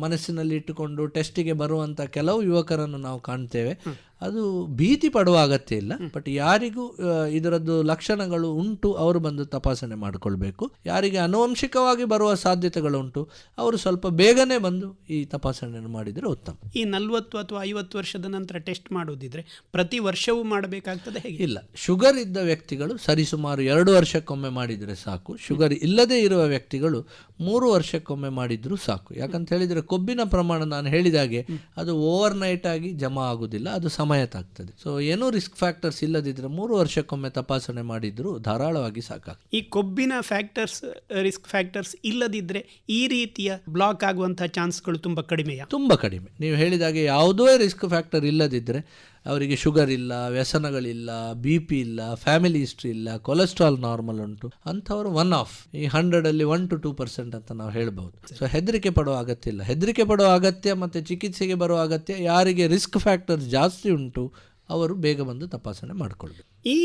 ಮನಸ್ಸಿನಲ್ಲಿ ಇಟ್ಟುಕೊಂಡು ಟೆಸ್ಟಿಗೆ ಬರುವಂಥ ಕೆಲವು ಯುವಕರನ್ನು ನಾವು ಕಾಣ್ತೇವೆ. ಅದು ಭೀತಿ ಪಡುವ ಅಗತ್ಯ ಇಲ್ಲ. ಬಟ್ ಯಾರಿಗೂ ಇದರದ್ದು ಲಕ್ಷಣಗಳು ಉಂಟು ಅವರು ಬಂದು ತಪಾಸಣೆ ಮಾಡಿಕೊಳ್ಬೇಕು. ಯಾರಿಗೆ ಅನುವಂಶಿಕವಾಗಿ ಬರುವ ಸಾಧ್ಯತೆಗಳು ಉಂಟು ಅವರು ಸ್ವಲ್ಪ ಬೇಗನೆ ಬಂದು ಈ ತಪಾಸಣೆಯನ್ನು ಮಾಡಿದರೆ ಉತ್ತಮ. ಈ ನಲವತ್ತು ಅಥವಾ ಐವತ್ತು ವರ್ಷದ ನಂತರ ಟೆಸ್ಟ್ ಮಾಡೋದಿದ್ರೆ ಪ್ರತಿ ವರ್ಷವೂ ಮಾಡಬೇಕಾಗ್ತದೆ ಹೇಗೆ? ಇಲ್ಲ. ಶುಗರ್ ಇದ್ದ ವ್ಯಕ್ತಿಗಳು ಸರಿಸುಮಾರು ಎರಡು ವರ್ಷಕ್ಕೊಮ್ಮೆ ಮಾಡಿದರೆ ಸಾಕು. ಶುಗರ್ ಇಲ್ಲದೇ ಇರುವ ವ್ಯಕ್ತಿಗಳು ಮೂರು ವರ್ಷಕ್ಕೊಮ್ಮೆ ಮಾಡಿದರೂ ಸಾಕು. ಯಾಕಂತ ಹೇಳಿದರೆ ಕೊಬ್ಬಿನ ಪ್ರಮಾಣ ನಾನು ಹೇಳಿದಾಗೆ ಅದು ಓವರ್ ನೈಟ್ ಆಗಿ ಜಮಾ ಆಗುವುದಿಲ್ಲ ಅದು ಸಮಯ ತಾಗ್ತದೆ ಸೊ ಏನೂ ರಿಸ್ಕ್ ಫ್ಯಾಕ್ಟರ್ಸ್ ಇಲ್ಲದಿದ್ದರೆ ಮೂರು ವರ್ಷಕ್ಕೊಮ್ಮೆ ತಪಾಸಣೆ ಮಾಡಿದರೂ ಧಾರಾಳವಾಗಿ ಸಾಕಾಗ್ತದೆ. ಈ ಕೊಬ್ಬಿನ ಫ್ಯಾಕ್ಟರ್ಸ್ ರಿಸ್ಕ್ ಫ್ಯಾಕ್ಟರ್ಸ್ ಇಲ್ಲದಿದ್ದರೆ ಈ ರೀತಿಯ ಬ್ಲಾಕ್ ಆಗುವಂತಹ ಚಾನ್ಸ್ಗಳು ತುಂಬ ಕಡಿಮೆಯಾ? ತುಂಬ ಕಡಿಮೆ. ನೀವು ಹೇಳಿದಾಗೆ ಯಾವುದೇ ರಿಸ್ಕ್ ಫ್ಯಾಕ್ಟರ್ ಇಲ್ಲದಿದ್ದರೆ ಅವರಿಗೆ ಶುಗರ್ ಇಲ್ಲ, ವ್ಯಸನಗಳಿಲ್ಲ ಬಿ ಪಿ ಇಲ್ಲ ಫ್ಯಾಮಿಲಿ ಹಿಸ್ಟ್ರಿ ಇಲ್ಲ ಕೊಲೆಸ್ಟ್ರಾಲ್ ನಾರ್ಮಲ್ ಉಂಟು. ಅಂಥವರು ಒನ್ ಆಫ್ ಈ ಹಂಡ್ರೆಡಲ್ಲಿ ಒನ್ ಟು ಟೂ ಪರ್ಸೆಂಟ್ ಅಂತ ನಾವು ಹೇಳ್ಬೋದು. ಸೊ ಹೆದರಿಕೆ ಪಡುವ ಅಗತ್ಯ ಇಲ್ಲ. ಹೆದರಿಕೆ ಪಡುವ ಅಗತ್ಯ ಮತ್ತು ಚಿಕಿತ್ಸೆಗೆ ಬರುವ ಅಗತ್ಯ ಯಾರಿಗೆ ರಿಸ್ಕ್ ಫ್ಯಾಕ್ಟರ್ಸ್ ಜಾಸ್ತಿ ಉಂಟು, ಅವರು ಬೇಗ ಬಂದು ತಪಾಸಣೆ ಮಾಡಿಕೊಳ್ಳಿ ಈ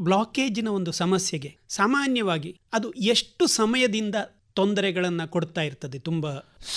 ಬ್ಲಾಕೇಜಿನ ಒಂದು ಸಮಸ್ಯೆಗೆ ಸಾಮಾನ್ಯವಾಗಿ ಅದು ಎಷ್ಟು ಸಮಯದಿಂದ ತೊಂದರೆಗಳನ್ನು ಕೊಡ್ತಾ ಇರ್ತದೆ ತುಂಬ.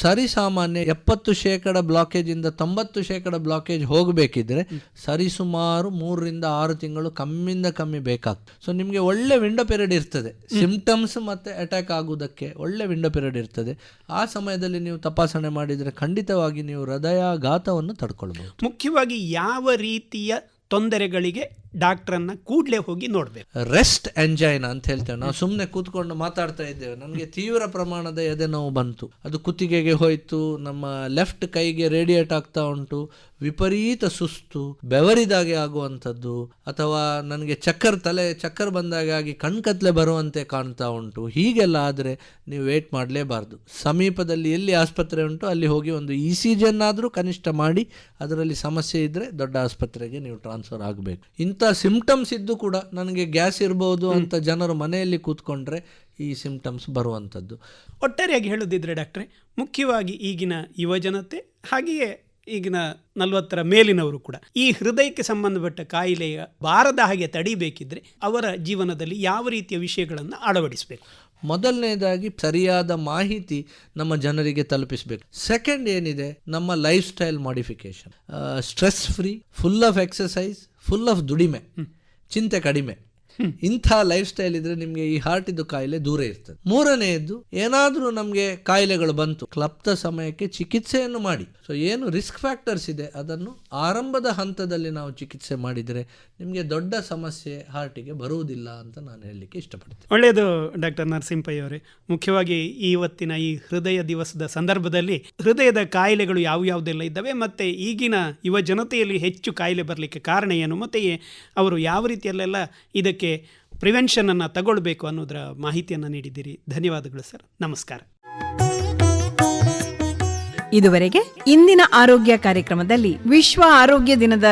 ಸರಿಸಾಮಾನ್ಯ ಎಪ್ಪತ್ತು ಶೇಕಡ ಬ್ಲಾಕೇಜಿಂದ ತೊಂಬತ್ತು ಶೇಕಡ ಬ್ಲಾಕೇಜ್ ಹೋಗಬೇಕಿದ್ರೆ ಸರಿಸುಮಾರು ಮೂರರಿಂದ ಆರು ತಿಂಗಳು ಕಮ್ಮಿಂದ ಕಮ್ಮಿ ಬೇಕಾಗ್ತದೆ. ಸೊ ನಿಮಗೆ ಒಳ್ಳೆ ವಿಂಡೋ ಪೀರಿಯಡ್ ಇರ್ತದೆ. ಸಿಂಪ್ಟಮ್ಸ್ ಮತ್ತು ಅಟ್ಯಾಕ್ ಆಗುವುದಕ್ಕೆ ಒಳ್ಳೆ ವಿಂಡೋ ಪೀರಿಯಡ್ ಇರ್ತದೆ. ಆ ಸಮಯದಲ್ಲಿ ನೀವು ತಪಾಸಣೆ ಮಾಡಿದರೆ ಖಂಡಿತವಾಗಿ ನೀವು ಹೃದಯಾಘಾತವನ್ನು ತಡ್ಕೊಳ್ಬಹುದು. ಮುಖ್ಯವಾಗಿ ಯಾವ ರೀತಿಯ ತೊಂದರೆಗಳಿಗೆ ಡಾಕ್ಟ್ರನ್ನ ಕೂಡಲೇ ಹೋಗಿ ನೋಡಬೇಕು. ರೆಸ್ಟ್ ಎಂಜೈನ ಅಂತ ಹೇಳ್ತೇವೆ. ನಾವು ಸುಮ್ಮನೆ ಕೂತ್ಕೊಂಡು ಮಾತಾಡ್ತಾ ಇದ್ದೇವೆ. ನನಗೆ ತೀವ್ರ ಪ್ರಮಾಣದ ಎದೆ ನೋವು ಬಂತು. ಅದು ಕುತ್ತಿಗೆಗೆ ಹೋಯ್ತು. ನಮ್ಮ ಲೆಫ್ಟ್ ಕೈಗೆ ರೇಡಿಯೇಟ್ ಆಗ್ತಾ ಉಂಟು. ವಿಪರೀತ ಸುಸ್ತು, ಬೆವರಿದಾಗೆ ಆಗುವಂಥದ್ದು, ಅಥವಾ ನನಗೆ ಚಕ್ಕರ್ ತಲೆ, ಚಕ್ಕರ್ ಬಂದಾಗ ಆಗಿ ಕಣ್ಕತ್ಲೆ ಬರುವಂತೆ ಕಾಣ್ತಾ ಉಂಟು. ಹೀಗೆಲ್ಲ ಆದರೆ ನೀವು ವೇಟ್ ಮಾಡಲೇಬಾರ್ದು. ಸಮೀಪದಲ್ಲಿ ಎಲ್ಲಿ ಆಸ್ಪತ್ರೆ ಉಂಟು ಅಲ್ಲಿ ಹೋಗಿ ಒಂದು ಇ ಸಿ ಜಿಯನ್ನಾದರೂ ಕನಿಷ್ಠ ಮಾಡಿ, ಅದರಲ್ಲಿ ಸಮಸ್ಯೆ ಇದ್ದರೆ ದೊಡ್ಡ ಆಸ್ಪತ್ರೆಗೆ ನೀವು ಟ್ರಾನ್ಸ್ಫರ್ ಆಗಬೇಕು. ಇಂಥ ಸಿಂಪ್ಟಮ್ಸ್ ಇದ್ದು ಕೂಡ ನನಗೆ ಗ್ಯಾಸ್ ಇರ್ಬೋದು ಅಂತ ಜನರು ಮನೆಯಲ್ಲಿ ಕೂತ್ಕೊಂಡ್ರೆ ಈ ಸಿಂಪ್ಟಮ್ಸ್ ಬರುವಂಥದ್ದು. ಒಟ್ಟಾರೆಯಾಗಿ ಹೇಳೋದಿದ್ರೆ ಡಾಕ್ಟ್ರೆ ಮುಖ್ಯವಾಗಿ ಈಗಿನ ಯುವಜನತೆ ಹಾಗೆಯೇ ಈಗಿನ ನಲವತ್ತರ ಮೇಲಿನವರು ಕೂಡ. ಈ ಹೃದಯಕ್ಕೆ ಸಂಬಂಧಪಟ್ಟ ಕಾಯಿಲೆಯ ಬಾರದ ಹಾಗೆ ತಡಿಬೇಕಿದ್ರೆ ಅವರ ಜೀವನದಲ್ಲಿ ಯಾವ ರೀತಿಯ ವಿಷಯಗಳನ್ನು ಅಳವಡಿಸಬೇಕು? ಮೊದಲನೇದಾಗಿ ಸರಿಯಾದ ಮಾಹಿತಿ ನಮ್ಮ ಜನರಿಗೆ ತಲುಪಿಸಬೇಕು. ಸೆಕೆಂಡ್ ಏನಿದೆ ನಮ್ಮ lifestyle modification stress free full of exercise full of ದುಡಿಮೆ ಚಿಂತೆ ಕಡಿಮೆ ಇಂಥ ಲೈಫ್ ಸ್ಟೈಲ್ ಇದ್ರೆ ನಿಮಗೆ ಈ ಹಾರ್ಟ್ ಇದ್ದು ಕಾಯಿಲೆ ದೂರ ಇರ್ತದೆ. ಮೂರನೆಯದ್ದು, ಏನಾದರೂ ನಮಗೆ ಕಾಯಿಲೆಗಳು ಬಂತು, ಕ್ಲಪ್ತ ಸಮಯಕ್ಕೆ ಚಿಕಿತ್ಸೆಯನ್ನು ಮಾಡಿ. ಸೊ ಏನು ರಿಸ್ಕ್ ಫ್ಯಾಕ್ಟರ್ಸ್ ಇದೆ, ಅದನ್ನು ಆರಂಭದ ಹಂತದಲ್ಲಿ ನಾವು ಚಿಕಿತ್ಸೆ ಮಾಡಿದರೆ ನಿಮಗೆ ದೊಡ್ಡ ಸಮಸ್ಯೆ ಹಾರ್ಟಿಗೆ ಬರುವುದಿಲ್ಲ ಅಂತ ನಾನು ಹೇಳಲಿಕ್ಕೆ ಇಷ್ಟಪಡ್ತೇನೆ. ಒಳ್ಳೆಯದು ಡಾಕ್ಟರ್ ನರಸಿಂಹಯ್ಯ ಅವರೇ. ಮುಖ್ಯವಾಗಿ ಇವತ್ತಿನ ಈ ಹೃದಯ ದಿವಸದ ಸಂದರ್ಭದಲ್ಲಿ ಹೃದಯದ ಕಾಯಿಲೆಗಳು ಯಾವುದೆಲ್ಲ ಇದ್ದಾವೆ ಮತ್ತು ಈಗಿನ ಯುವ ಜನತೆಯಲ್ಲಿ ಹೆಚ್ಚು ಕಾಯಿಲೆ ಬರಲಿಕ್ಕೆ ಕಾರಣ ಏನು, ಮತ್ತು ಅವರು ಯಾವ ರೀತಿಯಲ್ಲೆಲ್ಲ ಇದಕ್ಕೆ ಪ್ರಿವೆನ್ಷನನ್ನು ತಗೊಳ್ಬೇಕು ಅನ್ನೋದರ ಮಾಹಿತಿಯನ್ನು ನೀಡಿದ್ದೀರಿ. ಧನ್ಯವಾದಗಳು ಸರ್. ನಮಸ್ಕಾರ. ಇದುವರೆಗೆ ಇಂದಿನ ಆರೋಗ್ಯ ಕಾರ್ಯಕ್ರಮದಲ್ಲಿ ವಿಶ್ವ ಆರೋಗ್ಯ ದಿನದ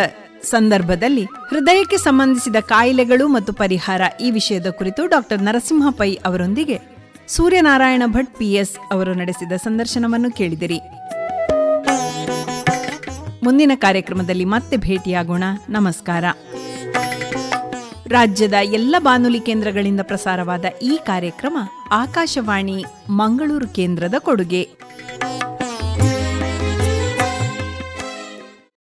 ಸಂದರ್ಭದಲ್ಲಿ ಹೃದಯಕ್ಕೆ ಸಂಬಂಧಿಸಿದ ಕಾಯಿಲೆಗಳು ಮತ್ತು ಪರಿಹಾರ ಈ ವಿಷಯದ ಕುರಿತು ಡಾಕ್ಟರ್ ನರಸಿಂಹ ಪೈ ಅವರೊಂದಿಗೆ ಸೂರ್ಯನಾರಾಯಣ ಭಟ್ ಪಿಎಸ್ ಅವರು ನಡೆಸಿದ ಸಂದರ್ಶನವನ್ನು ಕೇಳಿದಿರಿ. ಮುಂದಿನ ಕಾರ್ಯಕ್ರಮದಲ್ಲಿ ಮತ್ತೆ ಭೇಟಿಯಾಗೋಣ. ನಮಸ್ಕಾರ. ರಾಜ್ಯದ ಎಲ್ಲ ಬಾನುಲಿ ಕೇಂದ್ರಗಳಿಂದ ಪ್ರಸಾರವಾದ ಈ ಕಾರ್ಯಕ್ರಮ ಆಕಾಶವಾಣಿ ಮಂಗಳೂರು ಕೇಂದ್ರದ ಕೊಡುಗೆ.